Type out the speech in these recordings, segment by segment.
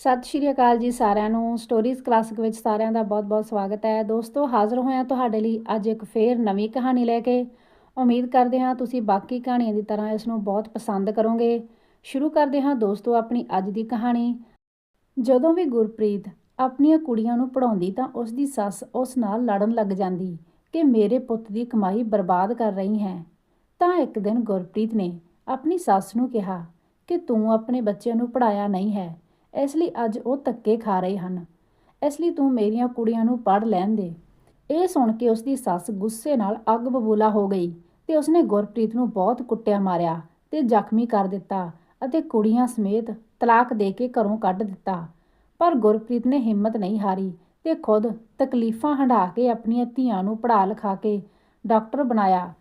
ਸਤਿ ਸ਼੍ਰੀ ਅਕਾਲ ਜੀ ਸਾਰਿਆਂ ਨੂੰ। ਸਟੋਰੀਜ਼ ਕਲਾਸਿਕ ਵਿੱਚ ਸਾਰਿਆਂ ਦਾ ਬਹੁਤ-ਬਹੁਤ ਸਵਾਗਤ ਹੈ। ਦੋਸਤੋ, ਹਾਜ਼ਰ ਹੋਏ ਤੁਹਾਡੇ ਲਈ ਅੱਜ ਇੱਕ ਫੇਰ ਨਵੀਂ ਕਹਾਣੀ ਲੈ ਕੇ। ਉਮੀਦ ਕਰਦੇ ਹਾਂ ਤੁਸੀਂ ਬਾਕੀ ਕਹਾਣੀਆਂ ਦੀ ਤਰ੍ਹਾਂ ਇਸ ਨੂੰ ਬਹੁਤ ਪਸੰਦ ਕਰੋਗੇ। ਸ਼ੁਰੂ ਕਰਦੇ ਹਾਂ ਦੋਸਤੋ ਆਪਣੀ ਅੱਜ ਦੀ ਕਹਾਣੀ। ਜਦੋਂ ਵੀ ਗੁਰਪ੍ਰੀਤ ਆਪਣੀਆਂ ਕੁੜੀਆਂ ਨੂੰ ਪੜਾਉਂਦੀ ਤਾਂ ਉਸ ਦੀ ਸੱਸ ਉਸ ਨਾਲ ਲੜਨ ਲੱਗ ਜਾਂਦੀ ਕਿ ਮੇਰੇ ਪੁੱਤ ਦੀ ਕਮਾਈ ਬਰਬਾਦ ਕਰ ਰਹੀ ਹੈ। ਤਾਂ ਇੱਕ ਦਿਨ ਗੁਰਪ੍ਰੀਤ ਨੇ ਆਪਣੀ ਸੱਸ ਨੂੰ ਕਿਹਾ ਕਿ ਤੂੰ ਆਪਣੇ ਬੱਚਿਆਂ ਨੂੰ ਪੜਾਇਆ ਨਹੀਂ ਹੈ। ਇਸ ਲਈ ਅੱਜ ਉਹ ਧੱਕੇ ਖਾ ਰਹੇ ਹਨ। ਇਸ ਲਈ ਤੂੰ ਮੇਰੀਆਂ ਕੁੜੀਆਂ ਨੂੰ ਪੜ ਲੈਣ ਦੇ। ਇਹ ਸੁਣ ਕੇ ਉਸ ਦੀ ਸੱਸ ਗੁੱਸੇ ਨਾਲ ਅੱਗ ਬਬੂਲਾ ਹੋ ਗਈ ਤੇ ਉਸਨੇ ਗੁਰਪ੍ਰੀਤ ਨੂੰ ਬਹੁਤ ਕੁੱਟਿਆ ਮਾਰਿਆ ਤੇ ਜ਼ਖਮੀ ਕਰ ਦਿੱਤਾ ਅਤੇ ਕੁੜੀਆਂ ਸਮੇਤ ਤਲਾਕ ਦੇ ਕੇ ਘਰੋਂ ਕੱਢ ਦਿੱਤਾ। ਪਰ ਗੁਰਪ੍ਰੀਤ ਨੇ ਹਿੰਮਤ ਨਹੀਂ ਹਾਰੀ ਤੇ ਖੁਦ ਤਕਲੀਫਾਂ ਹੰਢਾ ਕੇ ਆਪਣੀਆਂ ਧੀਆਂ ਨੂੰ ਪੜ੍ਹਾ ਲਿਖਾ ਕੇ ਡਾਕਟਰ ਬਣਾਇਆ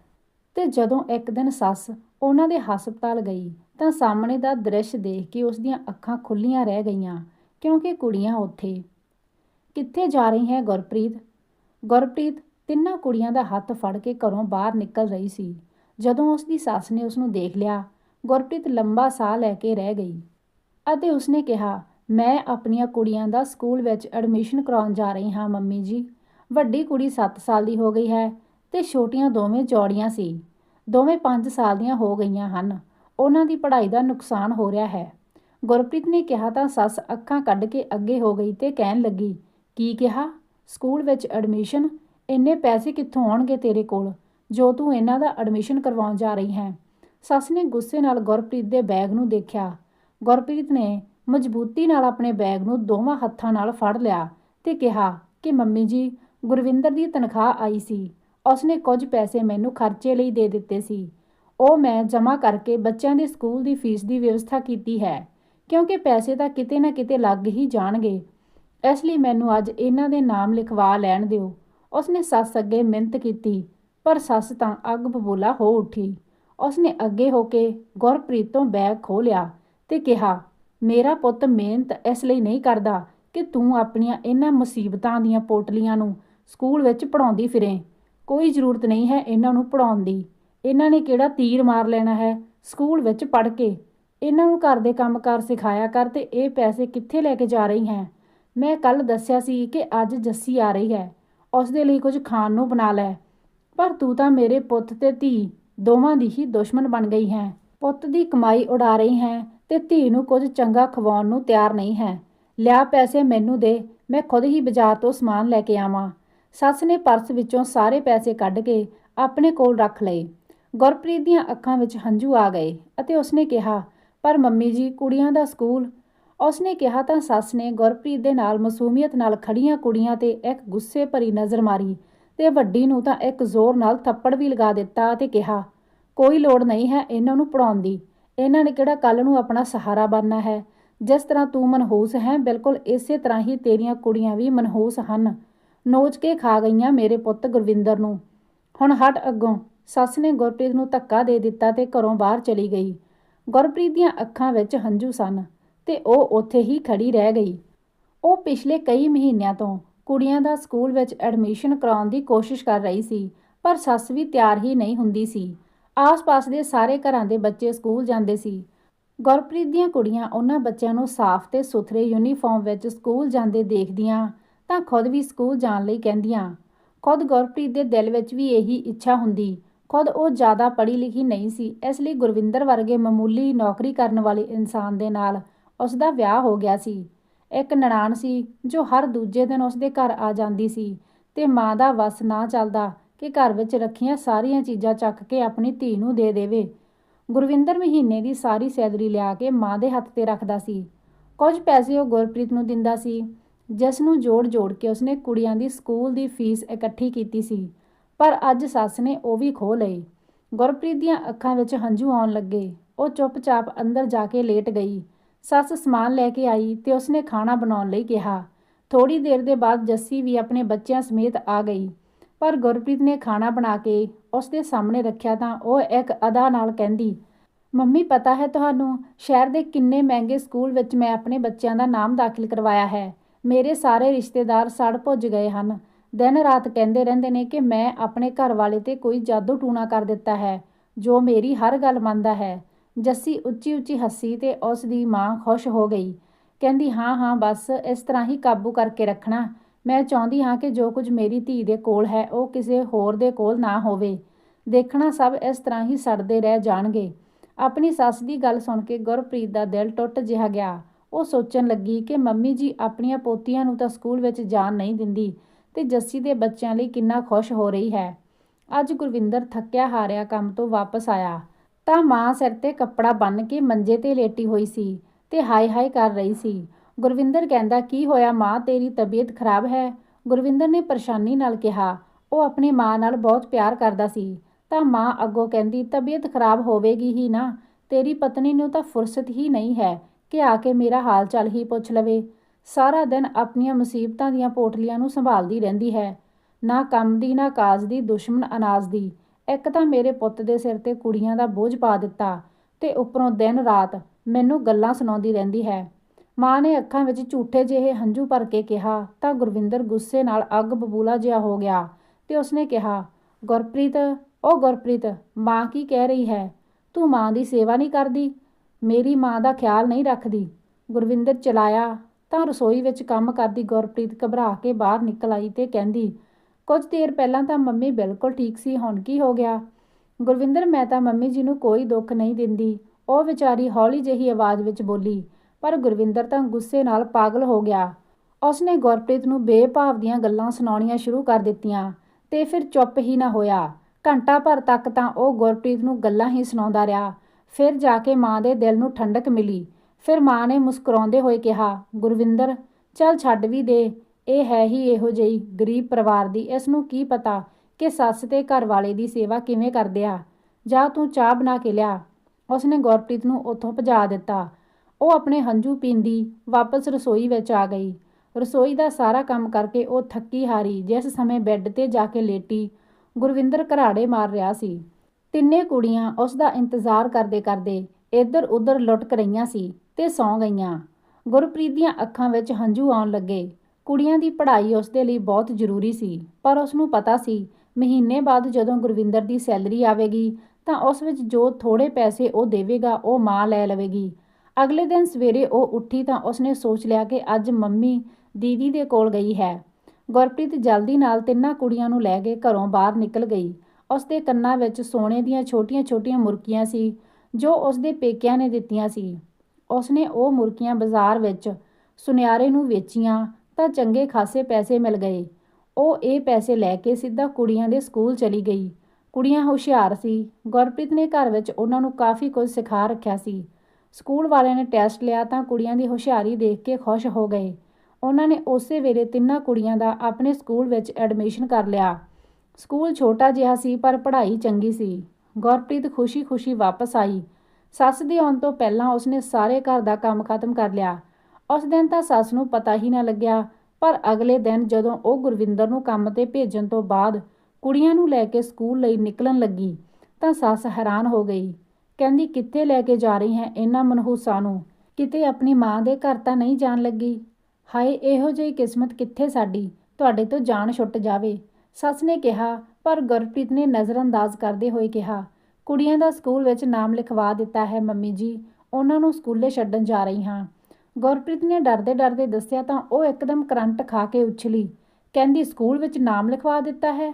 ਤੇ ਜਦੋਂ ਇੱਕ ਦਿਨ ਸੱਸ ਉਹਨਾਂ ਦੇ ਹਸਪਤਾਲ ਗਈ ਤਾਂ ਸਾਹਮਣੇ ਦਾ ਦ੍ਰਿਸ਼ ਦੇਖ ਕੇ ਉਸ ਦੀਆਂ ਅੱਖਾਂ ਖੁੱਲੀਆਂ ਰਹਿ ਗਈਆਂ, ਕਿਉਂਕਿ ਕੁੜੀਆਂ ਉੱਥੇ। ਕਿੱਥੇ ਜਾ ਰਹੀ ਹੈ ਗੁਰਪ੍ਰੀਤ? ਗੁਰਪ੍ਰੀਤ, ਤਿੰਨਾਂ ਕੁੜੀਆਂ ਦਾ ਹੱਥ ਫੜ ਕੇ ਘਰੋਂ ਬਾਹਰ ਨਿਕਲ ਰਹੀ ਸੀ। ਜਦੋਂ ਉਸ ਦੀ ਸੱਸ ਨੇ ਉਸ ਨੂੰ ਦੇਖ ਲਿਆ, ਗੁਰਪ੍ਰੀਤ ਲੰਬਾ ਸਾਹ ਲੈ ਕੇ ਰਹਿ ਗਈ ਅਤੇ ਉਸਨੇ ਕਿਹਾ, ਮੈਂ ਆਪਣੀਆਂ ਕੁੜੀਆਂ ਦਾ ਸਕੂਲ ਵਿੱਚ ਐਡਮਿਸ਼ਨ ਕਰਾਉਣ ਜਾ ਰਹੀ ਹਾਂ, ਮੰਮੀ ਜੀ। ਵੱਡੀ ਕੁੜੀ 7 ਸਾਲ ਦੀ ਹੋ ਗਈ ਹੈ ਤੇ ਛੋਟੀਆਂ ਦੋਵੇਂ ਜੋੜੀਆਂ ਸੀ। ਦੋਵੇਂ 5 ਸਾਲ ਦੀਆਂ ਹੋ ਗਈਆਂ ਹਨ। ਉਹਨਾਂ ਦੀ ਪੜ੍ਹਾਈ ਦਾ ਨੁਕਸਾਨ ਹੋ ਰਿਹਾ ਹੈ। ਗੁਰਪ੍ਰੀਤ ਨੇ ਕਿਹਾ ਤਾਂ ਸੱਸ ਅੱਖਾਂ ਕੱਢ ਕੇ ਅੱਗੇ ਹੋ ਗਈ ਤੇ ਕਹਿਣ ਲੱਗੀ, ਕੀ ਕਿਹਾ? ਸਕੂਲ ਵਿੱਚ ਐਡਮਿਸ਼ਨ? ਇੰਨੇ ਪੈਸੇ ਕਿੱਥੋਂ ਆਉਣਗੇ ਤੇਰੇ ਕੋਲ? ਜੋ ਤੂੰ ਇਹਨਾਂ ਦਾ ਐਡਮਿਸ਼ਨ ਕਰਵਾਉਣ ਜਾ ਰਹੀ ਹੈ? ਸੱਸ ਨੇ ਗੁੱਸੇ ਨਾਲ ਗੁਰਪ੍ਰੀਤ ਦੇ ਬੈਗ ਨੂੰ ਦੇਖਿਆ। ਗੁਰਪ੍ਰੀਤ ਨੇ ਮਜ਼ਬੂਤੀ ਨਾਲ ਆਪਣੇ ਬੈਗ ਨੂੰ ਦੋਵਾਂ ਹੱਥਾਂ ਨਾਲ ਫੜ ਲਿਆ ਤੇ ਕਿਹਾ ਕਿ, ਮੰਮੀ ਜੀ, ਗੁਰਵਿੰਦਰ ਦੀ ਤਨਖਾਹ ਆਈ ਸੀ। ਉਸਨੇ ਕੁਝ ਪੈਸੇ ਮੈਨੂੰ ਖਰਚੇ ਲਈ ਦੇ ਦਿੱਤੇ ਸੀ। ਉਹ ਮੈਂ ਜਮ੍ਹਾਂ ਕਰਕੇ ਬੱਚਿਆਂ ਦੇ ਸਕੂਲ ਦੀ ਫੀਸ ਦੀ ਵਿਵਸਥਾ ਕੀਤੀ ਹੈ, ਕਿਉਂਕਿ ਪੈਸੇ ਤਾਂ ਕਿਤੇ ਨਾ ਕਿਤੇ ਲੱਗ ਹੀ ਜਾਣਗੇ। ਇਸ ਲਈ ਮੈਨੂੰ ਅੱਜ ਇਹਨਾਂ ਦੇ ਨਾਮ ਲਿਖਵਾ ਲੈਣ ਦਿਓ। ਉਸਨੇ ਸੱਸ ਅੱਗੇ ਮਿੰਤ ਕੀਤੀ, ਪਰ ਸੱਸ ਤਾਂ ਅੱਗ ਬਬੂਲਾ ਹੋ ਉੱਠੀ। ਉਸਨੇ ਅੱਗੇ ਹੋ ਕੇ ਗੁਰਪ੍ਰੀਤ ਤੋਂ ਬੈਗ ਖੋਹ ਲਿਆ ਤੇ ਕਿਹਾ, ਮੇਰਾ ਪੁੱਤ ਮਿਹਨਤ ਇਸ ਲਈ ਨਹੀਂ ਕਰਦਾ ਕਿ ਤੂੰ ਆਪਣੀਆਂ ਇਹਨਾਂ ਮੁਸੀਬਤਾਂ ਦੀਆਂ ਪੋਟਲੀਆਂ ਨੂੰ ਸਕੂਲ ਵਿੱਚ ਪੜਾਉਂਦੀ ਫਿਰੇ। ਕੋਈ ਜ਼ਰੂਰਤ ਨਹੀਂ ਹੈ ਇਹਨਾਂ ਨੂੰ ਪੜਾਉਣ ਦੀ। ਇਹਨਾਂ ਨੇ ਕਿਹੜਾ ਤੀਰ ਮਾਰ ਲੈਣਾ ਹੈ ਸਕੂਲ ਵਿੱਚ ਪੜ ਕੇ? ਇਹਨਾਂ ਨੂੰ ਘਰ ਦੇ ਕੰਮਕਾਰ ਸਿਖਾਇਆ ਕਰ ਤੇ ਇਹ ਪੈਸੇ ਕਿੱਥੇ ਲੈ ਕੇ ਜਾ ਰਹੀ ਹੈ? ਮੈਂ ਕੱਲ ਦੱਸਿਆ ਸੀ ਕਿ ਅੱਜ ਜੱਸੀ ਆ ਰਹੀ ਹੈ। ਉਸ ਦੇ ਲਈ ਕੁਝ ਖਾਣ ਨੂੰ ਬਣਾ ਲੈ। ਪਰ ਤੂੰ ਤਾਂ ਮੇਰੇ ਪੁੱਤ ਤੇ ਧੀ ਦੋਵਾਂ ਦੀ ਹੀ ਦੁਸ਼ਮਣ ਬਣ ਗਈ ਹੈ। ਪੁੱਤ ਦੀ ਕਮਾਈ ਉਡਾ ਰਹੀ ਹੈ ਤੇ ਧੀ ਨੂੰ ਕੁਝ ਚੰਗਾ ਖਵਾਉਣ ਨੂੰ ਤਿਆਰ ਨਹੀਂ ਹੈ। ਲਿਆ ਪੈਸੇ ਮੈਨੂੰ ਦੇ, ਮੈਂ ਖੁਦ ਹੀ ਬਾਜ਼ਾਰ ਤੋਂ ਸਮਾਨ ਲੈ ਕੇ ਆਵਾਂ। ਸੱਸ ਨੇ ਪਰਸ ਵਿੱਚੋਂ ਸਾਰੇ ਪੈਸੇ ਕੱਢ ਕੇ ਆਪਣੇ ਕੋਲ ਰੱਖ ਲਏ। ਗੁਰਪ੍ਰੀਤ ਦੀਆਂ ਅੱਖਾਂ ਵਿੱਚ ਹੰਝੂ ਆ ਗਏ ਅਤੇ ਉਸਨੇ ਕਿਹਾ, ਪਰ ਮੰਮੀ ਜੀ, ਕੁੜੀਆਂ ਦਾ ਸਕੂਲ? ਉਸਨੇ ਕਿਹਾ ਤਾਂ ਸੱਸ ਨੇ ਗੁਰਪ੍ਰੀਤ ਦੇ ਨਾਲ ਮਾਸੂਮੀਅਤ ਨਾਲ ਖੜੀਆਂ ਕੁੜੀਆਂ ਤੇ ਇੱਕ ਗੁੱਸੇ ਭਰੀ ਨਜ਼ਰ ਮਾਰੀ ਤੇ ਵੱਡੀ ਨੂੰ ਤਾਂ ਇੱਕ ਜ਼ੋਰ ਨਾਲ ਥੱਪੜ ਵੀ ਲਗਾ ਦਿੱਤਾ ਤੇ ਕਿਹਾ, ਕੋਈ ਲੋੜ ਨਹੀਂ ਹੈ ਇਹਨਾਂ ਨੂੰ ਪੜਾਉਣ ਦੀ। ਇਹਨਾਂ ਨੇ ਕਿਹੜਾ ਕੱਲ ਨੂੰ ਆਪਣਾ ਸਹਾਰਾ ਬਣਨਾ ਹੈ? ਜਿਸ ਤਰ੍ਹਾਂ ਤੂੰ ਮਨਹੂਸ ਹੈ, ਬਿਲਕੁਲ ਇਸੇ ਤਰ੍ਹਾਂ ਹੀ ਤੇਰੀਆਂ ਕੁੜੀਆਂ ਵੀ ਮਨਹੂਸ ਹਨ। ਨੋਚ ਕੇ ਖਾ ਗਈਆਂ ਮੇਰੇ ਪੁੱਤ ਗੁਰਵਿੰਦਰ ਨੂੰ। ਹੁਣ ਹਟ ਅੱਗੋਂ, ਸੱਸ ਨੇ ਗੁਰਪ੍ਰੀਤ ਨੂੰ ਧੱਕਾ ਦੇ ਦਿੱਤਾ ਤੇ ਘਰੋਂ ਬਾਹਰ ਚਲੀ ਗਈ। ਗੁਰਪ੍ਰੀਤ ਦੀਆਂ ਅੱਖਾਂ ਵਿੱਚ ਹੰਝੂ ਸਨ ਤੇ ਉਹ ਉੱਥੇ ਹੀ ਖੜੀ ਰਹਿ ਗਈ। ਉਹ ਪਿਛਲੇ ਕਈ ਮਹੀਨਿਆਂ ਤੋਂ ਕੁੜੀਆਂ ਦਾ ਸਕੂਲ ਵਿੱਚ ਐਡਮਿਸ਼ਨ ਕਰਾਉਣ ਦੀ ਕੋਸ਼ਿਸ਼ ਕਰ ਰਹੀ ਸੀ, ਪਰ ਸੱਸ ਵੀ ਤਿਆਰ ਹੀ ਨਹੀਂ ਹੁੰਦੀ ਸੀ। ਆਸ-ਪਾਸ ਦੇ ਸਾਰੇ ਘਰਾਂ ਦੇ ਬੱਚੇ ਸਕੂਲ ਜਾਂਦੇ ਸੀ। ਗੁਰਪ੍ਰੀਤ ਦੀਆਂ ਕੁੜੀਆਂ ਉਹਨਾਂ ਬੱਚਿਆਂ ਨੂੰ ਸਾਫ਼ ਤੇ ਸੁਥਰੇ ਯੂਨੀਫਾਰਮ ਵਿੱਚ ਸਕੂਲ ਜਾਂਦੇ ਦੇਖਦੀਆਂ ਤਾਂ ਖੁਦ ਵੀ ਸਕੂਲ ਜਾਣ ਲਈ ਕਹਿੰਦੀਆਂ, ਖੁਦ ਗੁਰਪ੍ਰੀਤ ਦੇ ਦਿਲ ਵਿੱਚ ਵੀ ਇਹੀ ਇੱਛਾ ਹੁੰਦੀ। ਖੁਦ ਉਹ ਜ਼ਿਆਦਾ ਪੜ੍ਹੀ ਲਿਖੀ ਨਹੀਂ ਸੀ, ਇਸ ਲਈ ਗੁਰਵਿੰਦਰ ਵਰਗੇ ਮਾਮੂਲੀ ਨੌਕਰੀ ਕਰਨ ਵਾਲੇ ਇਨਸਾਨ ਦੇ ਨਾਲ ਉਸ ਦਾ ਵਿਆਹ ਹੋ ਗਿਆ ਸੀ। ਇੱਕ ਨਨਾਣ ਸੀ, ਜੋ ਹਰ ਦੂਜੇ ਦਿਨ ਉਸ ਦੇ ਘਰ ਆ ਜਾਂਦੀ ਸੀ ਤੇ ਮਾਂ ਦਾ ਵਸ ਨਾ ਚੱਲਦਾ ਕਿ ਘਰ ਵਿੱਚ ਰੱਖੀਆਂ ਸਾਰੀਆਂ ਚੀਜ਼ਾਂ ਚੱਕ ਕੇ ਆਪਣੀ ਧੀ ਨੂੰ ਦੇ ਦੇਵੇ। ਗੁਰਵਿੰਦਰ ਮਹੀਨੇ ਦੀ ਸਾਰੀ ਸੈਲਰੀ ਲਿਆ ਕੇ ਮਾਂ ਦੇ ਹੱਥ ਤੇ ਰੱਖਦਾ ਸੀ। ਕੁਝ ਪੈਸੇ ਉਹ ਗੁਰਪ੍ਰੀਤ ਨੂੰ ਦਿੰਦਾ ਸੀ। ਜਿਸ ਨੂੰ ਜੋੜ-ਜੋੜ ਕੇ ਉਸਨੇ ਕੁੜੀਆਂ ਦੀ ਸਕੂਲ ਦੀ ਫੀਸ ਇਕੱਠੀ ਕੀਤੀ ਸੀ, ਪਰ ਅੱਜ ਸੱਸ ਨੇ ਉਹ ਵੀ ਖੋ ਲਈ। ਗੁਰਪ੍ਰੀਤ ਦੀਆਂ ਅੱਖਾਂ ਵਿੱਚ ਹੰਝੂ ਆਉਣ ਲੱਗੇ। ਉਹ ਚੁੱਪਚਾਪ ਅੰਦਰ ਜਾ ਕੇ ਲੇਟ ਗਈ। ਸੱਸ ਸਮਾਨ ਲੈ ਕੇ ਆਈ ਤੇ ਉਸਨੇ ਖਾਣਾ ਬਣਾਉਣ ਲਈ ਕਿਹਾ। ਥੋੜੀ ਦੇਰ ਦੇ ਬਾਅਦ ਜੱਸੀ ਵੀ ਆਪਣੇ ਬੱਚਿਆਂ ਸਮੇਤ ਆ ਗਈ। ਪਰ ਗੁਰਪ੍ਰੀਤ ਨੇ ਖਾਣਾ ਬਣਾ ਕੇ ਉਸ ਦੇ ਸਾਹਮਣੇ ਰੱਖਿਆ ਤਾਂ ਉਹ ਇੱਕ ਅਦਾ ਨਾਲ ਕਹਿੰਦੀ, ਮੰਮੀ, ਪਤਾ ਹੈ ਤੁਹਾਨੂੰ, ਸ਼ਹਿਰ ਦੇ ਕਿੰਨੇ ਮਹਿੰਗੇ ਸਕੂਲ ਵਿੱਚ ਮੈਂ ਆਪਣੇ ਬੱਚਿਆਂ ਦਾ ਨਾਮ ਦਾਖਲ ਕਰਵਾਇਆ ਹੈ। ਮੇਰੇ ਸਾਰੇ ਰਿਸ਼ਤੇਦਾਰ ਸੜ ਭੁੱਜ ਗਏ ਹਨ। ਦਿਨ ਰਾਤ ਕਹਿੰਦੇ ਰਹਿੰਦੇ ਨੇ ਕਿ ਮੈਂ ਆਪਣੇ ਘਰ ਵਾਲੇ ਤੇ ਕੋਈ ਜਾਦੂ ਟੂਣਾ ਕਰ ਦਿੱਤਾ ਹੈ, ਜੋ ਮੇਰੀ ਹਰ ਗੱਲ ਮੰਨਦਾ ਹੈ। ਜੱਸੀ ਉੱਚੀ ਉੱਚੀ ਹੱਸੀ ਤੇ ਉਸ ਦੀ ਮਾਂ ਖੁਸ਼ ਹੋ ਗਈ। ਕਹਿੰਦੀ, ਹਾਂ ਹਾਂ, ਬਸ, ਇਸ ਤਰ੍ਹਾਂ ਹੀ ਕਾਬੂ ਕਰਕੇ ਰੱਖਣਾ। ਮੈਂ ਚਾਹੁੰਦੀ ਹਾਂ ਕਿ ਜੋ ਕੁਝ ਮੇਰੀ ਧੀ ਦੇ ਕੋਲ ਹੈ, ਉਹ ਕਿਸੇ ਹੋਰ ਦੇ ਕੋਲ ਨਾ ਹੋਵੇ। ਦੇਖਣਾ ਸਭ ਇਸ ਤਰ੍ਹਾਂ ਹੀ ਸੜਦੇ ਰਹਿ ਜਾਣਗੇ। ਆਪਣੀ ਸੱਸ ਦੀ ਗੱਲ ਸੁਣ ਕੇ ਗੁਰਪ੍ਰੀਤ ਦਾ ਦਿਲ ਟੁੱਟ ਜਿਹਾ ਗਿਆ। ਉਹ ਸੋਚਣ ਲੱਗੀ ਕਿ ਮੰਮੀ ਜੀ ਆਪਣੀਆਂ ਪੋਤੀਆਂ ਨੂੰ ਤਾਂ ਸਕੂਲ ਵਿੱਚ ਜਾਣ ਨਹੀਂ ਦਿੰਦੀ ਤੇ ਜੱਸੀ ਦੇ ਬੱਚਿਆਂ ਲਈ ਕਿੰਨਾ ਖੁਸ਼ ਹੋ ਰਹੀ ਹੈ। ਅੱਜ ਗੁਰਵਿੰਦਰ ਥੱਕਿਆ ਹਾਰਿਆ ਕੰਮ ਤੋਂ ਵਾਪਸ ਆਇਆ। ਤਾਂ ਮਾਂ ਸਿਰ ਤੇ ਕੱਪੜਾ ਬੰਨ੍ਹ ਕੇ ਮੰਜੇ ਤੇ ਲੇਟੀ ਹੋਈ ਸੀ ਤੇ ਹਾਏ ਹਾਏ ਕਰ ਰਹੀ ਸੀ। ਗੁਰਵਿੰਦਰ ਕਹਿੰਦਾ, ਕੀ ਹੋਇਆ ਮਾਂ? ਤੇਰੀ ਤਬੀਅਤ ਖਰਾਬ ਹੈ? ਗੁਰਵਿੰਦਰ ਨੇ ਪਰੇਸ਼ਾਨੀ ਨਾਲ ਕਿਹਾ, ਉਹ ਆਪਣੀ ਮਾਂ ਨਾਲ ਬਹੁਤ ਪਿਆਰ ਕਰਦਾ ਸੀ। ਤਾਂ ਮਾਂ ਅੱਗੋਂ ਕਹਿੰਦੀ, ਤਬੀਅਤ ਖਰਾਬ ਹੋਵੇਗੀ ਹੀ ਨਾ। ਤੇਰੀ ਪਤਨੀ ਨੂੰ ਤਾਂ ਫੁਰਸਤ ਹੀ ਨਹੀਂ ਹੈ। ਕਿ ਆ ਕੇ ਮੇਰਾ ਹਾਲ ਚਾਲ ਹੀ ਪੁੱਛ ਲਵੇ। ਸਾਰਾ ਦਿਨ ਆਪਣੀਆਂ ਮੁਸੀਬਤਾਂ ਦੀਆਂ ਪੋਟਲੀਆਂ ਨੂੰ ਸੰਭਾਲਦੀ ਰਹਿੰਦੀ ਹੈ। ਨਾ ਕੰਮ ਦੀ, ਨਾ ਕਾਜ ਦੀ, ਦੁਸ਼ਮਣ ਅਨਾਜ ਦੀ। ਇੱਕ ਤਾਂ ਮੇਰੇ ਪੁੱਤ ਦੇ ਸਿਰ ਤੇ ਕੁੜੀਆਂ ਦਾ ਬੋਝ ਪਾ ਦਿੱਤਾ ਤੇ ਉੱਪਰੋਂ ਦਿਨ ਰਾਤ ਮੈਨੂੰ ਗੱਲਾਂ ਸੁਣਾਉਂਦੀ ਰਹਿੰਦੀ ਹੈ। ਮਾਂ ਨੇ ਅੱਖਾਂ ਵਿੱਚ ਝੂਠੇ ਜਿਹੇ ਹੰਝੂ ਭਰ ਕੇ ਕਿਹਾ, ਤਾਂ ਗੁਰਵਿੰਦਰ ਗੁੱਸੇ ਨਾਲ ਅੱਗ ਬਬੂਲਾ ਜਿਹਾ ਹੋ ਗਿਆ। ਤੇ ਉਸਨੇ ਕਿਹਾ, ਗੁਰਪ੍ਰੀਤ ਉਹ ਗੁਰਪ੍ਰੀਤ, ਮਾਂ ਕੀ ਕਹਿ ਰਹੀ ਹੈ? ਤੂੰ ਮਾਂ ਦੀ ਸੇਵਾ ਨਹੀਂ ਕਰਦੀ? ਮੇਰੀ ਮਾਂ ਦਾ ਖਿਆਲ ਨਹੀਂ ਰੱਖਦੀ। ਗੁਰਵਿੰਦਰ ਚਲਾਇਆ ਤਾਂ ਰਸੋਈ ਵਿੱਚ ਕੰਮ ਕਰਦੀ ਗੁਰਪ੍ਰੀਤ ਘਬਰਾ ਕੇ ਬਾਹਰ ਨਿਕਲ ਆਈ ਤੇ ਕਹਿੰਦੀ, ਕੁਝ ਦੇਰ ਪਹਿਲਾਂ ਤਾਂ ਮੰਮੀ ਬਿਲਕੁਲ ਠੀਕ ਸੀ, ਹੁਣ ਕੀ ਹੋ ਗਿਆ? ਗੁਰਵਿੰਦਰ, ਮੈਂ ਤਾਂ ਮੰਮੀ ਜੀ ਨੂੰ ਕੋਈ ਦੁੱਖ ਨਹੀਂ ਦਿੰਦੀ। ਉਹ ਵਿਚਾਰੀ ਹੌਲੀ ਜਿਹੀ ਆਵਾਜ਼ ਵਿੱਚ ਬੋਲੀ, ਪਰ ਗੁਰਵਿੰਦਰ ਤਾਂ ਗੁੱਸੇ ਨਾਲ ਪਾਗਲ ਹੋ ਗਿਆ। ਉਸਨੇ ਗੁਰਪ੍ਰੀਤ ਨੂੰ ਬੇਭਾਵ ਦੀਆਂ ਗੱਲਾਂ ਸੁਣਾਉਣੀਆਂ ਸ਼ੁਰੂ ਕਰ ਦਿੱਤੀਆਂ ਤੇ ਫਿਰ ਚੁੱਪ ਹੀ ਨਾ ਹੋਇਆ। ਘੰਟਾ ਭਰ ਤੱਕ ਤਾਂ ਉਹ ਗੁਰਪ੍ਰੀਤ ਨੂੰ ਗੱਲਾਂ ਹੀ ਸੁਣਾਉਂਦਾ ਰਿਹਾ। ਫਿਰ ਜਾ ਕੇ ਮਾਂ ਦੇ ਦਿਲ ਨੂੰ ਠੰਡਕ ਮਿਲੀ। ਫਿਰ ਮਾਂ ਨੇ ਮੁਸਕਰਾਉਂਦੇ ਹੋਏ ਕਿਹਾ, ਗੁਰਵਿੰਦਰ, ਚੱਲ ਛੱਡ ਵੀ ਦੇ। ਇਹ ਹੈ ਹੀ ਇਹੋ ਜਿਹੀ ਗਰੀਬ ਪਰਿਵਾਰ ਦੀ। ਇਸ ਨੂੰ ਕੀ ਪਤਾ ਕਿ ਸੱਸ ਤੇ ਘਰ ਵਾਲੇ ਦੀ ਸੇਵਾ ਕਿਵੇਂ ਕਰਦੇ ਆ। ਜਾ ਤੂੰ ਚਾਹ ਬਣਾ ਕੇ ਲਿਆ ਉਸਨੇ ਗੁਰਪ੍ਰੀਤ ਨੂੰ ਉੱਥੋਂ ਭਜਾ ਦਿੱਤਾ। ਉਹ ਆਪਣੇ ਹੰਝੂ ਪੀਂਦੀ ਵਾਪਸ ਰਸੋਈ ਵਿੱਚ ਆ ਗਈ। ਰਸੋਈ ਦਾ ਸਾਰਾ ਕੰਮ ਕਰਕੇ ਉਹ ਥੱਕੀ ਹਾਰੀ। ਜਿਸ ਸਮੇਂ ਬੈੱਡ ਤੇ ਜਾ ਕੇ ਲੇਟੀ, ਗੁਰਵਿੰਦਰ ਘਰਾੜੇ ਮਾਰ ਰਿਹਾ ਸੀ। ਤਿੰਨੇ ਕੁੜੀਆਂ ਉਸ ਦਾ ਇੰਤਜ਼ਾਰ ਕਰਦੇ ਕਰਦੇ ਇੱਧਰ ਉੱਧਰ ਲੁੱਟਕ ਰਹੀਆਂ ਸੀ ਤੇ ਸੌਂ ਗਈਆਂ। ਗੁਰਪ੍ਰੀਤ ਦੀਆਂ ਅੱਖਾਂ ਵਿੱਚ ਹੰਝੂ ਆਉਣ ਲੱਗੇ। ਕੁੜੀਆਂ ਦੀ ਪੜ੍ਹਾਈ ਉਸ ਦੇ ਲਈ ਬਹੁਤ ਜ਼ਰੂਰੀ ਸੀ, ਪਰ ਉਸ ਨੂੰ ਪਤਾ ਸੀ, ਮਹੀਨੇ ਬਾਅਦ ਜਦੋਂ ਗੁਰਵਿੰਦਰ ਦੀ ਸੈਲਰੀ ਆਵੇਗੀ, ਤਾਂ ਉਸ ਵਿੱਚ ਜੋ ਥੋੜੇ ਪੈਸੇ ਉਹ ਦੇਵੇਗਾ, ਉਹ ਮਾਂ ਲੈ ਲਵੇਗੀ। ਅਗਲੇ ਦਿਨ ਸਵੇਰੇ ਉਹ ਉੱਠੀ ਤਾਂ ਉਸਨੇ ਸੋਚ ਲਿਆ ਕਿ ਅੱਜ ਮੰਮੀ ਦੀਦੀ ਦੇ ਕੋਲ ਗਈ ਹੈ। ਗੁਰਪ੍ਰੀਤ ਜਲਦੀ ਨਾਲ ਤਿੰਨਾਂ ਕੁੜੀਆਂ ਨੂੰ ਲੈ ਕੇ ਘਰੋਂ ਬਾਹਰ ਨਿਕਲ ਗਈ। ਉਸ ਦੇ ਕੰਨਾਂ ਵਿੱਚ ਸੋਨੇ ਦੀਆਂ ਛੋਟੀਆਂ-ਛੋਟੀਆਂ ਮੁਰਕੀਆਂ ਸੀ, ਜੋ ਉਸ ਦੇ ਪੇਕਿਆਂ ਨੇ ਦਿੱਤੀਆਂ ਸੀ। ਉਸਨੇ ਉਹ ਮੁਰਕੀਆਂ ਬਾਜ਼ਾਰ ਵਿੱਚ ਸੁਨਿਆਰੇ ਨੂੰ ਵੇਚੀਆਂ ਤਾਂ ਚੰਗੇ ਖਾਸੇ ਪੈਸੇ ਮਿਲ ਗਏ। ਉਹ ਇਹ ਪੈਸੇ ਲੈ ਕੇ ਸਿੱਧਾ ਕੁੜੀਆਂ ਦੇ ਸਕੂਲ ਚਲੀ ਗਈ। ਕੁੜੀਆਂ ਹੁਸ਼ਿਆਰ ਸੀ। ਗੁਰਪ੍ਰੀਤ ਨੇ ਘਰ ਵਿੱਚ ਉਹਨਾਂ ਨੂੰ ਕਾਫੀ ਕੁਝ ਸਿਖਾ ਰੱਖਿਆ ਸੀ। ਸਕੂਲ ਵਾਲਿਆਂ ਨੇ ਟੈਸਟ ਲਿਆ ਤਾਂ ਕੁੜੀਆਂ ਦੀ ਹੁਸ਼ਿਆਰੀ ਦੇਖ ਕੇ ਖੁਸ਼ ਹੋ ਗਏ। ਉਹਨਾਂ ਨੇ ਉਸੇ ਵੇਲੇ ਤਿੰਨਾਂ ਕੁੜੀਆਂ ਦਾ ਆਪਣੇ ਸਕੂਲ ਵਿੱਚ ਐਡਮਿਸ਼ਨ ਕਰ ਲਿਆ। ਸਕੂਲ ਛੋਟਾ ਜਿਹਾ ਸੀ, ਪਰ ਪੜ੍ਹਾਈ ਚੰਗੀ ਸੀ। ਗੁਰਪ੍ਰੀਤ ਖੁਸ਼ੀ-ਖੁਸ਼ੀ ਵਾਪਸ ਆਈ। ਸੱਸ ਦੇ ਆਉਣ ਤੋਂ ਪਹਿਲਾਂ ਉਸਨੇ ਸਾਰੇ ਘਰ ਦਾ ਕੰਮ ਖਤਮ ਕਰ ਲਿਆ। ਉਸ ਦਿਨ ਤਾਂ ਸੱਸ ਨੂੰ ਪਤਾ ਹੀ ਨਾ ਲੱਗਿਆ, ਪਰ ਅਗਲੇ ਦਿਨ ਜਦੋਂ ਉਹ ਗੁਰਵਿੰਦਰ ਨੂੰ ਕੰਮ ਤੇ ਭੇਜਣ ਤੋਂ ਬਾਅਦ ਕੁੜੀਆਂ ਨੂੰ ਲੈ ਕੇ ਸਕੂਲ ਲਈ ਨਿਕਲਣ ਲੱਗੀ, ਤਾਂ ਸੱਸ ਹੈਰਾਨ ਹੋ ਗਈ। ਕਹਿੰਦੀ, ਕਿੱਥੇ ਲੈ ਕੇ ਜਾ ਰਹੀ ਹੈ ਇਹਨਾਂ ਮਨਹੂਸਾਂ ਨੂੰ? ਕਿਤੇ ਆਪਣੀ ਮਾਂ ਦੇ ਘਰ ਤਾਂ ਨਹੀਂ ਜਾਣ ਲੱਗੀ? ਹਾਏ, ਇਹੋ ਜਿਹੀ ਕਿਸਮਤ ਕਿੱਥੇ ਸਾਡੀ? ਤੁਹਾਡੇ ਤੋਂ ਜਾਨ ਛੁੱਟ ਜਾਵੇ। ਸੱਸ ਨੇ ਕਿਹਾ, ਪਰ ਗੁਰਪ੍ਰੀਤ ਨੇ ਨਜ਼ਰਅੰਦਾਜ਼ ਕਰਦੇ ਹੋਏ ਕਿਹਾ, ਕੁੜੀਆਂ ਦਾ ਸਕੂਲ ਵਿੱਚ ਨਾਮ ਲਿਖਵਾ ਦਿੱਤਾ ਹੈ ਮੰਮੀ ਜੀ, ਉਹਨਾਂ ਨੂੰ ਸਕੂਲੇ ਛੱਡਣ ਜਾ ਰਹੀ ਹਾਂ। ਗੁਰਪ੍ਰੀਤ ਨੇ ਡਰਦੇ ਡਰਦੇ ਦੱਸਿਆ ਤਾਂ ਉਹ ਇੱਕਦਮ ਕਰੰਟ ਖਾ ਕੇ ਉਛਲੀ, ਕਹਿੰਦੀ ਸਕੂਲ ਵਿੱਚ ਨਾਮ ਲਿਖਵਾ ਦਿੱਤਾ ਹੈ?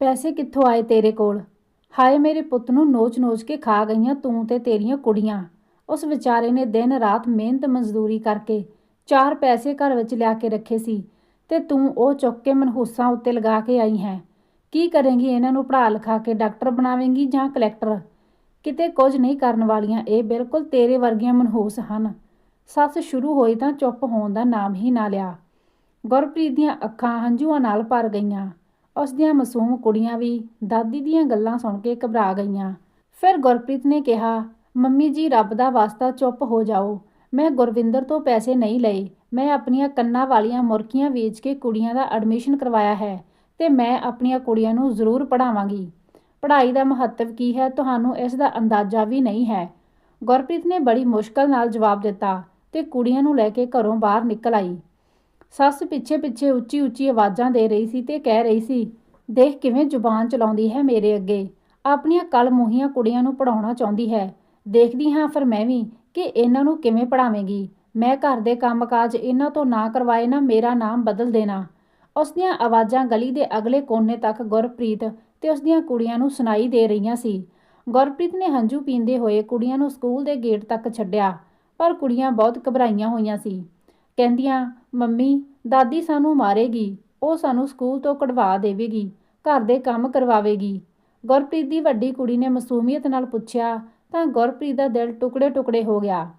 ਪੈਸੇ ਕਿੱਥੋਂ ਆਏ ਤੇਰੇ ਕੋਲ? ਹਾਏ ਮੇਰੇ ਪੁੱਤ ਨੂੰ ਨੋਚ-ਨੋਚ ਕੇ ਖਾ ਗਈਆਂ ਤੂੰ ਤੇ ਤੇਰੀਆਂ ਕੁੜੀਆਂ। ਉਸ ਵਿਚਾਰੇ ਨੇ ਦਿਨ ਰਾਤ ਮਿਹਨਤ ਮਜ਼ਦੂਰੀ ਕਰਕੇ ਚਾਰ ਪੈਸੇ ਘਰ ਵਿੱਚ ਲਿਆ ਕੇ ਰੱਖੇ ਸੀ ਤੇ ਤੂੰ ਉਹ ਚੁੱਕ ਕੇ ਮਨਹੂਸਾਂ ਉੱਤੇ ਲਗਾ ਕੇ ਆਈ ਹੈ। ਕੀ ਕਰੇਂਗੀ ਇਹਨਾਂ ਨੂੰ ਪੜ੍ਹਾ ਲਿਖਾ ਕੇ, ਡਾਕਟਰ ਬਣਾਵੇਂਗੀ ਜਾਂ ਕਲੈਕਟਰ? ਕਿਤੇ ਕੁਝ ਨਹੀਂ ਕਰਨ ਵਾਲੀਆਂ, ਇਹ ਬਿਲਕੁਲ ਤੇਰੇ ਵਰਗੀਆਂ ਮਨਹੂਸ ਹਨ। ਸੱਸ ਸ਼ੁਰੂ ਹੋਈ ਤਾਂ ਚੁੱਪ ਹੋਣ ਦਾ ਨਾਮ ਹੀ ਨਾ ਲਿਆ। ਗੁਰਪ੍ਰੀਤ ਦੀਆਂ ਅੱਖਾਂ ਹੰਝੂਆਂ ਨਾਲ ਭਰ ਗਈਆਂ। ਉਸ ਦੀਆਂ ਮਾਸੂਮ ਕੁੜੀਆਂ ਵੀ ਦਾਦੀ ਦੀਆਂ ਗੱਲਾਂ ਸੁਣ ਕੇ ਘਬਰਾ ਗਈਆਂ। ਫਿਰ ਗੁਰਪ੍ਰੀਤ ਨੇ ਕਿਹਾ, ਮੰਮੀ ਜੀ, ਰੱਬ ਦਾ ਵਾਸਤਾ ਚੁੱਪ ਹੋ ਜਾਓ। ਮੈਂ ਗੁਰਵਿੰਦਰ ਤੋਂ ਪੈਸੇ ਨਹੀਂ ਲਏ। ਮੈਂ ਆਪਣੀਆਂ ਕੰਨਾਂ ਵਾਲੀਆਂ ਮੁਰਕੀਆਂ ਵੇਚ ਕੇ ਕੁੜੀਆਂ ਦਾ ਐਡਮਿਸ਼ਨ ਕਰਵਾਇਆ ਹੈ ਤੇ ਮੈਂ ਆਪਣੀਆਂ ਕੁੜੀਆਂ ਨੂੰ ਜ਼ਰੂਰ ਪੜ੍ਹਾਵਾਂਗੀ। ਪੜ੍ਹਾਈ ਦਾ ਮਹੱਤਵ ਕੀ ਹੈ ਤੁਹਾਨੂੰ ਇਸ ਦਾ ਅੰਦਾਜ਼ਾ ਵੀ ਨਹੀਂ ਹੈ। ਗੁਰਪ੍ਰੀਤ ਨੇ ਬੜੀ ਮੁਸ਼ਕਲ ਨਾਲ ਜਵਾਬ ਦਿੱਤਾ ਤੇ ਕੁੜੀਆਂ ਨੂੰ ਲੈ ਕੇ ਘਰੋਂ ਬਾਹਰ ਨਿਕਲ ਆਈ। ਸੱਸ ਪਿੱਛੇ ਪਿੱਛੇ ਉੱਚੀ ਉੱਚੀ ਆਵਾਜ਼ਾਂ ਦੇ ਰਹੀ ਸੀ ਤੇ ਕਹਿ ਰਹੀ ਸੀ, ਦੇਖ ਕਿਵੇਂ ਜ਼ੁਬਾਨ ਚਲਾਉਂਦੀ ਹੈ ਮੇਰੇ ਅੱਗੇ। ਆਪਣੀਆਂ ਕਲ ਮੂਹੀਆਂ ਕੁੜੀਆਂ ਨੂੰ ਪੜਾਉਣਾ ਚਾਹੁੰਦੀ ਹੈ। ਦੇਖਦੀ ਹਾਂ ਫਿਰ ਮੈਂ ਵੀ। ਕਿ ਇਹਨਾਂ ਨੂੰ ਕਿਵੇਂ ਪੜਾਵੇਂਗੀ ਮੈਂ ਘਰ ਦੇ ਕੰਮਕਾਜ ਇਹਨਾਂ ਤੋਂ ਨਾ ਕਰਵਾਏ ਨਾ ਮੇਰਾ ਨਾਮ ਬਦਲ ਦੇਣਾ। ਉਸ ਦੀਆਂ ਆਵਾਜ਼ਾਂ ਗਲੀ ਦੇ ਅਗਲੇ ਕੋਨੇ ਤੱਕ ਗੁਰਪ੍ਰੀਤ ਤੇ ਉਸ ਦੀਆਂ ਕੁੜੀਆਂ ਨੂੰ ਸੁਣਾਈ ਦੇ ਰਹੀਆਂ ਸੀ। ਗੁਰਪ੍ਰੀਤ ਨੇ ਹੰਝੂ ਪੀਂਦੇ ਹੋਏ ਕੁੜੀਆਂ ਨੂੰ ਸਕੂਲ ਦੇ ਗੇਟ ਤੱਕ ਛੱਡਿਆ, ਪਰ ਕੁੜੀਆਂ ਬਹੁਤ ਘਬਰਾਈਆਂ ਹੋਈਆਂ ਸੀ। ਕਹਿੰਦੀਆਂ, ਮੰਮੀ, ਦਾਦੀ ਸਾਨੂੰ ਮਾਰੇਗੀ, ਉਹ ਸਾਨੂੰ ਸਕੂਲ ਤੋਂ ਕਢਵਾ ਦੇਵੇਗੀ, ਘਰ ਦੇ ਕੰਮ ਕਰਵਾਵੇਗੀ। ਗੁਰਪ੍ਰੀਤ ਦੀ ਵੱਡੀ ਕੁੜੀ ਨੇ ਮਸੂਮੀਅਤ ਨਾਲ ਪੁੱਛਿਆ ਤਾਂ ਗੁਰਪ੍ਰੀਤ ਦਾ ਦਿਲ ਟੁਕੜੇ-ਟੁਕੜੇ ਹੋ ਗਿਆ।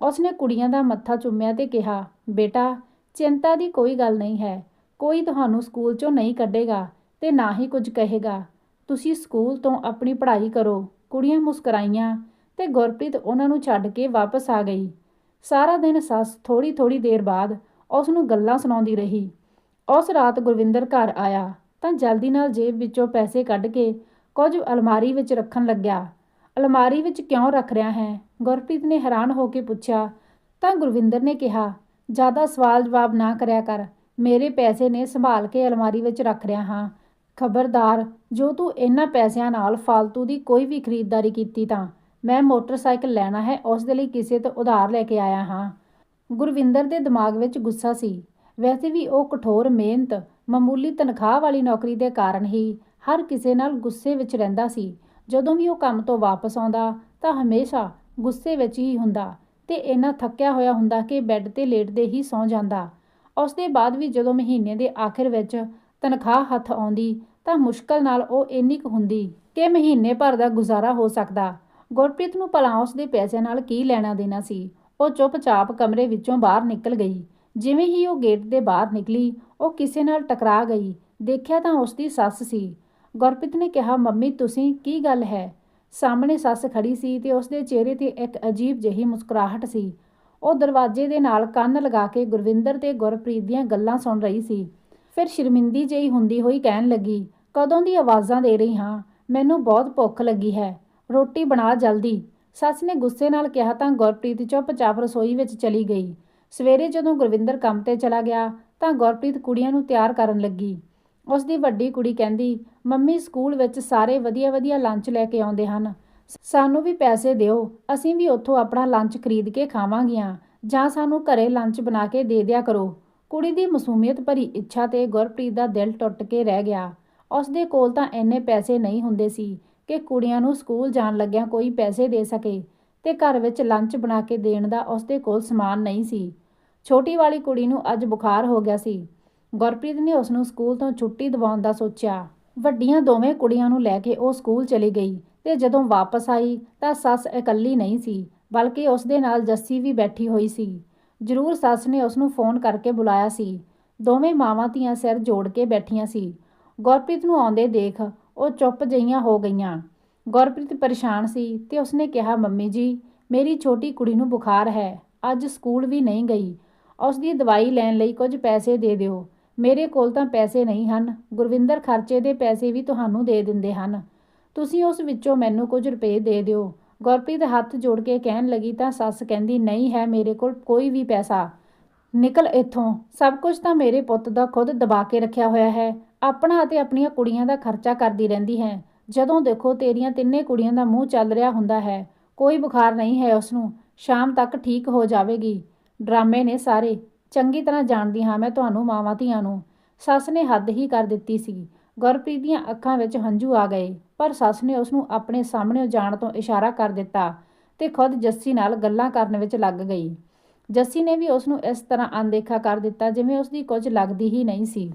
ਉਸਨੇ ਕੁੜੀਆਂ ਦਾ ਮੱਥਾ ਚੁੰਮਿਆ ਤੇ ਕਿਹਾ, ਬੇਟਾ, ਚਿੰਤਾ ਦੀ ਕੋਈ ਗੱਲ ਨਹੀਂ ਹੈ। ਕੋਈ ਤੁਹਾਨੂੰ ਸਕੂਲ ਚੋਂ ਨਹੀਂ ਕੱਢੇਗਾ ਤੇ ਨਾ ਹੀ ਕੁਝ ਕਹੇਗਾ। ਤੁਸੀਂ ਸਕੂਲ ਤੋਂ ਆਪਣੀ ਪੜ੍ਹਾਈ ਕਰੋ। ਕੁੜੀਆਂ ਮੁਸਕਰਾਈਆਂ ਤੇ ਗੁਰਪ੍ਰੀਤ ਉਹਨਾਂ ਨੂੰ ਛੱਡ ਕੇ ਵਾਪਸ ਆ ਗਈ। ਸਾਰਾ ਦਿਨ ਸੱਸ ਥੋੜੀ ਥੋੜੀ ਦੇਰ ਬਾਅਦ ਉਸ ਨੂੰ ਗੱਲਾਂ ਸੁਣਾਉਂਦੀ ਰਹੀ। ਉਸ ਰਾਤ ਗੁਰਵਿੰਦਰ ਘਰ ਆਇਆ ਤਾਂ ਜਲਦੀ ਨਾਲ ਜੇਬ ਵਿੱਚੋਂ ਪੈਸੇ ਕੱਢ ਕੇ ਕੁਝ ਅਲਮਾਰੀ ਵਿੱਚ ਰੱਖਣ ਲੱਗਿਆ। ਅਲਮਾਰੀ ਵਿੱਚ ਕਿਉਂ ਰੱਖ ਰਿਹਾ ਹੈ? ਗੁਰਪ੍ਰੀਤ ਨੇ ਹੈਰਾਨ ਹੋ ਕੇ ਪੁੱਛਿਆ, ਤਾਂ ਗੁਰਵਿੰਦਰ ਨੇ ਕਿਹਾ, ਜ਼ਿਆਦਾ ਸਵਾਲ ਜਵਾਬ ਨਾ ਕਰਿਆ ਕਰ, ਮੇਰੇ ਪੈਸੇ ਨੇ ਸੰਭਾਲ ਕੇ ਅਲਮਾਰੀ ਵਿੱਚ ਰੱਖ ਰਿਹਾ ਹਾਂ। ਖਬਰਦਾਰ, ਜੋ ਤੂੰ ਇਹਨਾਂ ਪੈਸਿਆਂ ਨਾਲ ਫालतू ਦੀ ਕੋਈ ਵੀ ਖਰੀਦਦਾਰੀ ਕੀਤੀ ਤਾਂ, ਮੈਂ ਮੋਟਰਸਾਈਕਲ ਲੈਣਾ ਹੈ, ਉਸ ਦੇ ਲਈ ਕਿਸੇ ਤੋਂ ਉਧਾਰ ਲੈ ਕੇ ਆਇਆ ਹਾਂ। ਗੁਰਵਿੰਦਰ ਦੇ ਦਿਮਾਗ ਵਿੱਚ ਗੁੱਸਾ ਸੀ। ਵੈਸੇ ਵੀ ਉਹ ਕਠੋਰ ਮਿਹਨਤ, ਮਾਮੂਲੀ ਤਨਖਾਹ ਵਾਲੀ ਨੌਕਰੀ ਦੇ ਕਾਰਨ ਹੀ ਹਰ ਕਿਸੇ ਨਾਲ ਗੁੱਸੇ ਵਿੱਚ ਰਹਿੰਦਾ ਸੀ। ਜਦੋਂ ਵੀ ਉਹ ਕੰਮ ਤੋਂ ਵਾਪਸ ਆਉਂਦਾ, ਤਾਂ ਹਮੇਸ਼ਾ ਗੁੱਸੇ ਵਿੱਚ ਹੀ ਹੁੰਦਾ ਤੇ ਇੰਨਾ ਥੱਕਿਆ ਹੋਇਆ ਹੁੰਦਾ ਕਿ ਬੈੱਡ ਤੇ ਲੇਟਦੇ ਹੀ ਸੌਂ ਜਾਂਦਾ। ਉਸ ਦੇ ਬਾਅਦ ਵੀ ਜਦੋਂ ਮਹੀਨੇ ਦੇ ਆਖਿਰ ਵਿੱਚ ਤਨਖਾਹ ਹੱਥ ਆਉਂਦੀ, ਤਾਂ ਮੁਸ਼ਕਲ ਨਾਲ ਉਹ ਇੰਨੀ ਕੁ ਹੁੰਦੀ ਕਿ ਮਹੀਨੇ ਭਰ ਦਾ ਗੁਜ਼ਾਰਾ ਹੋ ਸਕਦਾ। ਗੁਰਪ੍ਰੀਤ ਨੂੰ ਭਲਾ ਉਸ ਦੇ ਪੈਸਿਆਂ ਨਾਲ ਕੀ ਲੈਣਾ ਦੇਣਾ ਸੀ? ਉਹ ਚੁੱਪਚਾਪ ਕਮਰੇ ਵਿੱਚੋਂ ਬਾਹਰ ਨਿਕਲ ਗਈ। ਜਿਵੇਂ ਹੀ ਉਹ ਗੇਟ ਦੇ ਬਾਹਰ ਨਿਕਲੀ, ਉਹ ਕਿਸੇ ਨਾਲ ਟਕਰਾ ਗਈ। ਦੇਖਿਆ ਤਾਂ ਉਸ ਦੀ ਸੱਸ ਸੀ। ਗੁਰਪ੍ਰੀਤ ਨੇ ਕਿਹਾ, ਮੰਮੀ, ਤੁਸੀਂ ਕੀ ਗੱਲ ਹੈ? ਸਾਹਮਣੇ ਸੱਸ ਖੜੀ ਸੀ ਤੇ ਉਸ ਦੇ ਚਿਹਰੇ ਤੇ ਇੱਕ ਅਜੀਬ ਜਿਹੀ ਮੁਸਕਰਾਹਟ ਸੀ। ਉਹ ਦਰਵਾਜ਼ੇ ਦੇ ਨਾਲ ਕੰਨ ਲਗਾ ਕੇ ਗੁਰਵਿੰਦਰ ਤੇ ਗੁਰਪ੍ਰੀਤ ਦੀਆਂ ਗੱਲਾਂ ਸੁਣ ਰਹੀ ਸੀ। ਫਿਰ ਸ਼ਰਮਿੰਦੀ ਜਿਹੀ ਹੁੰਦੀ ਹੋਈ ਕਹਿਣ ਲੱਗੀ, ਕਦੋਂ ਦੀ ਆਵਾਜ਼ਾਂ ਦੇ ਰਹੀ ਹਾਂ? ਮੈਨੂੰ ਬਹੁਤ ਭੁੱਖ ਲੱਗੀ ਹੈ। ਰੋਟੀ ਬਣਾ ਜਲਦੀ। ਸੱਸ ਨੇ ਗੁੱਸੇ ਨਾਲ ਕਿਹਾ ਤਾਂ ਗੁਰਪ੍ਰੀਤ ਚੁੱਪਚਾਪ ਰਸੋਈ ਵਿੱਚ ਚਲੀ ਗਈ। ਸਵੇਰੇ ਜਦੋਂ ਗੁਰਵਿੰਦਰ ਕੰਮ ਤੇ ਚਲਾ ਗਿਆ, ਤਾਂ ਗੁਰਪ੍ਰੀਤ ਕੁੜੀਆਂ ਨੂੰ ਤਿਆਰ ਕਰਨ ਲੱਗੀ। ਉਸ ਦੀ ਵੱਡੀ ਕੁੜੀ ਕਹਿੰਦੀ, ਮੰਮੀ, ਸਕੂਲ ਵਿੱਚ ਸਾਰੇ ਵਧੀਆ-ਵਧੀਆ ਲੰਚ ਲੈ ਕੇ ਆਉਂਦੇ ਹਨ। ਸਾਨੂੰ ਵੀ ਪੈਸੇ ਦਿਓ, ਅਸੀਂ ਵੀ ਉੱਥੋਂ ਆਪਣਾ ਲੰਚ ਖਰੀਦ ਕੇ ਖਾਵਾਂਗੀਆਂ। ਜਾਂ ਸਾਨੂੰ ਘਰੇ ਲੰਚ ਬਣਾ ਕੇ ਦੇ ਦਿਆ ਕਰੋ। ਕੁੜੀ ਦੀ ਮਸੂਮੀਅਤ ਭਰੀ ਇੱਛਾ ਤੇ ਗੁਰਪ੍ਰੀਤ ਦਾ ਦਿਲ ਟੁੱਟ ਕੇ ਰਹਿ ਗਿਆ। ਉਸ ਦੇ ਕੋਲ ਤਾਂ ਇੰਨੇ ਪੈਸੇ ਨਹੀਂ ਹੁੰਦੇ ਸੀ ਕਿ ਕੁੜੀਆਂ ਨੂੰ ਸਕੂਲ ਜਾਣ ਲੱਗਿਆਂ ਕੋਈ ਪੈਸੇ ਦੇ ਸਕੇ ਤੇ ਘਰ ਵਿੱਚ ਲੰਚ ਬਣਾ ਕੇ ਦੇਣ ਦਾ ਉਸ ਦੇ ਕੋਲ ਸਮਾਨ ਨਹੀਂ ਸੀ। ਛੋਟੀ ਵਾਲੀ ਕੁੜੀ ਨੂੰ ਅੱਜ ਬੁਖਾਰ ਹੋ ਗਿਆ ਸੀ। ਗੁਰਪ੍ਰੀਤ ਨੇ ਉਸ ਨੂੰ ਸਕੂਲ ਤੋਂ ਛੁੱਟੀ ਦਿਵਾਉਣ ਦਾ ਸੋਚਿਆ। ਵੱਡੀਆਂ ਦੋਵੇਂ ਕੁੜੀਆਂ ਨੂੰ ਲੈ ਕੇ ਉਹ ਸਕੂਲ ਚਲੀ ਗਈ ਤੇ ਜਦੋਂ ਵਾਪਸ ਆਈ ਤਾਂ ਸੱਸ ਇਕੱਲੀ ਨਹੀਂ ਸੀ, ਬਲਕਿ ਉਸ ਦੇ ਨਾਲ ਜੱਸੀ ਵੀ ਬੈਠੀ ਹੋਈ ਸੀ। ਜ਼ਰੂਰ ਸੱਸ ਨੇ ਉਸ ਨੂੰ ਫੋਨ ਕਰਕੇ ਬੁਲਾਇਆ ਸੀ। ਦੋਵੇਂ ਮਾਵਾਂ ਧੀਆਂ ਸਿਰ ਜੋੜ ਕੇ ਬੈਠੀਆਂ ਸੀ। ਗੁਰਪ੍ਰੀਤ ਨੂੰ ਆਉਂਦੇ ਦੇਖ ਉਹ ਚੁੱਪ ਜਈਆਂ ਹੋ ਗਈਆਂ। ਗੁਰਪ੍ਰੀਤ ਪਰੇਸ਼ਾਨ ਸੀ ਤੇ ਉਸਨੇ ਕਿਹਾ, ਮੰਮੀ ਜੀ, ਮੇਰੀ ਛੋਟੀ ਕੁੜੀ ਨੂੰ ਬੁਖਾਰ ਹੈ, ਅੱਜ ਸਕੂਲ ਵੀ ਨਹੀਂ ਗਈ। ਉਸ ਦੀ ਦਵਾਈ ਲੈਣ ਲਈ ਕੁਝ ਪੈਸੇ ਦੇ ਦਿਓ। ਮੇਰੇ ਕੋਲ ਤਾਂ ਪੈਸੇ ਨਹੀਂ ਹਨ। ਗੁਰਵਿੰਦਰ ਖਰਚੇ ਦੇ ਪੈਸੇ ਵੀ ਤੁਹਾਨੂੰ ਦੇ ਦਿੰਦੇ ਹਨ। ਤੁਸੀਂ ਉਸ ਵਿੱਚੋਂ ਮੈਨੂੰ ਕੁਝ ਰੁਪਏ ਦੇ ਦਿਓ। ਗੁਰਪ੍ਰੀਤ ਹੱਥ ਜੋੜ ਕੇ ਕਹਿਣ ਲੱਗੀ ਤਾਂ ਸੱਸ ਕਹਿੰਦੀ, ਨਹੀਂ ਹੈ ਮੇਰੇ ਕੋਲ ਕੋਈ ਵੀ ਪੈਸਾ। ਨਿਕਲ ਇੱਥੋਂ। ਸਭ ਕੁਝ ਤਾਂ ਮੇਰੇ ਪੁੱਤ ਦਾ ਖੁਦ ਦਬਾ ਕੇ ਰੱਖਿਆ ਹੋਇਆ ਹੈ। ਆਪਣਾ ਅਤੇ ਆਪਣੀਆਂ ਕੁੜੀਆਂ ਦਾ ਖਰਚਾ ਕਰਦੀ ਰਹਿੰਦੀ ਹੈ। ਜਦੋਂ ਦੇਖੋ ਤੇਰੀਆਂ ਤਿੰਨੇ ਕੁੜੀਆਂ ਦਾ ਮੂੰਹ ਚੱਲ ਰਿਹਾ ਹੁੰਦਾ ਹੈ। ਕੋਈ ਬੁਖਾਰ ਨਹੀਂ ਹੈ ਉਸ ਨੂੰ ਸ਼ਾਮ ਤੱਕ ਠੀਕ ਹੋ ਜਾਵੇਗੀ। ਡਰਾਮੇ ਨੇ ਸਾਰੇ। ਚੰਗੀ ਤਰ੍ਹਾਂ ਜਾਣਦੀ ਹਾਂ ਮੈਂ ਤੁਹਾਨੂੰ ਮਾਵਾਂ ਧੀਆਂ ਨੂੰ। ਸੱਸ ਨੇ ਹੱਦ ਹੀ ਕਰ ਦਿੱਤੀ ਸੀ। ਗੁਰਪ੍ਰੀਤ ਦੀਆਂ ਅੱਖਾਂ ਵਿੱਚ ਹੰਝੂ ਆ ਗਏ, ਪਰ ਸੱਸ ਨੇ ਉਸ ਨੂੰ ਆਪਣੇ ਸਾਹਮਣੇ ਜਾਣ ਤੋਂ ਇਸ਼ਾਰਾ ਕਰ ਦਿੱਤਾ ਤੇ ਖੁਦ ਜੱਸੀ ਨਾਲ ਗੱਲਾਂ ਕਰਨ ਵਿੱਚ ਲੱਗ ਗਈ। ਜੱਸੀ ਨੇ ਵੀ ਉਸ ਨੂੰ ਇਸ ਤਰ੍ਹਾਂ ਅਣਦੇਖਾ ਕਰ ਦਿੱਤਾ ਜਿਵੇਂ ਉਸ ਦੀ ਕੁਝ ਲੱਗਦੀ ਹੀ ਨਹੀਂ ਸੀ।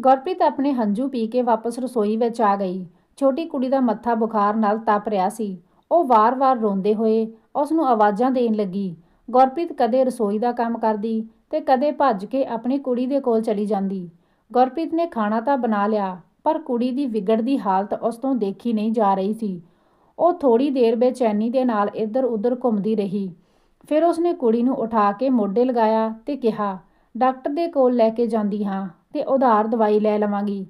ਗੁਰਪ੍ਰੀਤ ਆਪਣੇ ਹੰਝੂ ਪੀ ਕੇ ਵਾਪਸ ਰਸੋਈ ਵਿੱਚ ਆ ਗਈ। ਛੋਟੀ ਕੁੜੀ ਦਾ ਮੱਥਾ ਬੁਖਾਰ ਨਾਲ ਤਪ ਰਿਹਾ ਸੀ। ਉਹ ਵਾਰ-ਵਾਰ ਰੋਂਦੇ ਹੋਏ ਉਸ ਨੂੰ ਆਵਾਜ਼ਾਂ ਦੇਣ ਲੱਗੀ। ਗੁਰਪ੍ਰੀਤ ਕਦੇ ਰਸੋਈ ਦਾ ਕੰਮ ਕਰਦੀ ਤੇ ਕਦੇ ਭੱਜ ਕੇ ਆਪਣੀ ਕੁੜੀ ਦੇ ਕੋਲ ਚਲੀ ਜਾਂਦੀ। ਗੁਰਪ੍ਰੀਤ ਨੇ ਖਾਣਾ ਤਾਂ ਬਣਾ ਲਿਆ, ਪਰ ਕੁੜੀ ਦੀ ਵਿਗੜਦੀ ਹਾਲਤ ਉਸ ਤੋਂ ਦੇਖੀ ਨਹੀਂ ਜਾ ਰਹੀ ਸੀ। ਉਹ ਥੋੜੀ ਦੇਰ ਬੇਚੈਨੀ ਦੇ ਨਾਲ ਇੱਧਰ-ਉੱਧਰ ਘੁੰਮਦੀ ਰਹੀ। ਫਿਰ ਉਸਨੇ ਕੁੜੀ ਨੂੰ ਉਠਾ ਕੇ ਮੋਢੇ ਲਗਾਇਆ ਤੇ ਕਿਹਾ, ਡਾਕਟਰ ਦੇ ਕੋਲ ਲੈ ਕੇ ਜਾਂਦੀ ਹਾਂ ਤੇ ਉਧਾਰ ਦਵਾਈ ਲੈ ਲਵਾਂਗੀ।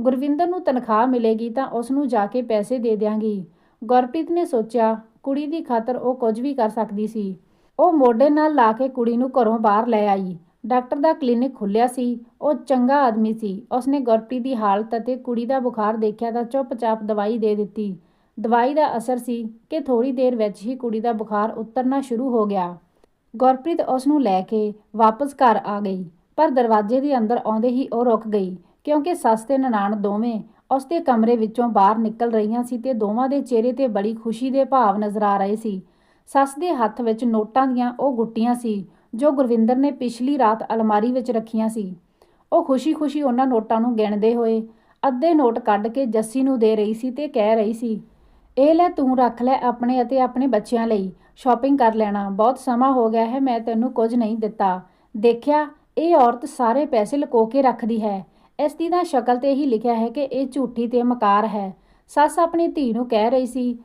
ਗੁਰਵਿੰਦਰ ਨੂੰ ਤਨਖਾਹ ਮਿਲੇਗੀ ਤਾਂ ਉਸ ਨੂੰ ਜਾ ਕੇ ਪੈਸੇ ਦੇ ਦਿਆਂਗੀ। ਗੁਰਪ੍ਰੀਤ ਨੇ ਸੋਚਿਆ, ਕੁੜੀ ਦੀ ਖਾਤਰ ਉਹ ਕੁਝ ਵੀ ਕਰ ਸਕਦੀ ਸੀ। ਉਹ ਮੋਢੇ ਨਾਲ ਲਾ ਕੇ ਕੁੜੀ ਨੂੰ ਘਰੋਂ ਬਾਹਰ ਲੈ ਆਈ। ਡਾਕਟਰ ਦਾ ਕਲੀਨਿਕ ਖੁੱਲਿਆ ਸੀ। ਉਹ ਚੰਗਾ ਆਦਮੀ ਸੀ। ਉਸਨੇ ਗੁਰਪ੍ਰੀਤ ਦੀ ਹਾਲਤ ਅਤੇ ਕੁੜੀ ਦਾ ਬੁਖਾਰ ਦੇਖਿਆ ਤਾਂ ਚੁੱਪਚਾਪ ਦਵਾਈ ਦੇ ਦਿੱਤੀ। ਦਵਾਈ ਦਾ ਅਸਰ ਸੀ ਕਿ ਥੋੜੀ ਦੇਰ ਵਿੱਚ ਹੀ ਕੁੜੀ ਦਾ ਬੁਖਾਰ ਉਤਰਨਾ ਸ਼ੁਰੂ ਹੋ ਗਿਆ। ਗੁਰਪ੍ਰੀਤ ਉਸ ਨੂੰ ਲੈ ਕੇ ਵਾਪਸ ਘਰ ਆ ਗਈ, ਪਰ ਦਰਵਾਜ਼ੇ ਦੇ ਅੰਦਰ ਆਉਂਦੇ ਹੀ ਉਹ ਰੁਕ ਗਈ, ਕਿਉਂਕਿ ਸੱਸ ਤੇ ਨਨਾਣ ਦੋਵੇਂ ਉਸ ਦੇ ਕਮਰੇ ਵਿੱਚੋਂ ਬਾਹਰ ਨਿਕਲ ਰਹੀਆਂ ਸੀ ਤੇ ਦੋਵਾਂ ਦੇ ਚਿਹਰੇ ਤੇ ਬੜੀ ਖੁਸ਼ੀ ਦੇ ਭਾਵ ਨਜ਼ਰ ਆ ਰਹੇ ਸੀ। ਸੱਸ ਦੇ ਹੱਥ ਵਿੱਚ ਨੋਟਾਂ ਦੀਆਂ ਉਹ ਗੁੱਟੀਆਂ ਸੀ, ਜੋ ਗੁਰਵਿੰਦਰ ਨੇ ਪਿਛਲੀ ਰਾਤ ਅਲਮਾਰੀ ਵਿੱਚ ਰੱਖੀਆਂ ਸੀ। ਉਹ ਖੁਸ਼ੀ-ਖੁਸ਼ੀ ਉਹਨਾਂ ਨੋਟਾਂ ਨੂੰ ਗਿਣਦੇ ਹੋਏ ਅੱਧੇ ਨੋਟ ਕੱਢ ਕੇ ਜੱਸੀ ਨੂੰ ਦੇ ਰਹੀ ਸੀ ਤੇ ਕਹਿ ਰਹੀ ਸੀ, ਇਹ ਲੈ ਤੂੰ ਰੱਖ ਲੈ ਆਪਣੇ ਅਤੇ ਆਪਣੇ ਬੱਚਿਆਂ ਲਈ, ਸ਼ਾਪਿੰਗ ਕਰ ਲੈਣਾ, ਬਹੁਤ ਸਮਾਂ ਹੋ ਗਿਆ ਹੈ, ਮੈਂ ਤੈਨੂੰ ਕੁਝ ਨਹੀਂ ਦਿੱਤਾ। ਦੇਖਿਆ, ਇਹ ਔਰਤ ਸਾਰੇ ਪੈਸੇ ਲੁਕੋ ਕੇ ਰੱਖਦੀ ਹੈ। ਇਸ ਦੀ ਤਾਂ ਸ਼ਕਲ ਤੇ ਹੀ ਲਿਖਿਆ ਹੈ ਕਿ ਇਹ ਝੂਠੀ ਤੇ ਮਕਾਰ ਹੈ। ਸੱਸ ਆਪਣੀ ਧੀ ਨੂੰ ਕਹਿ ਰਹੀ ਸੀ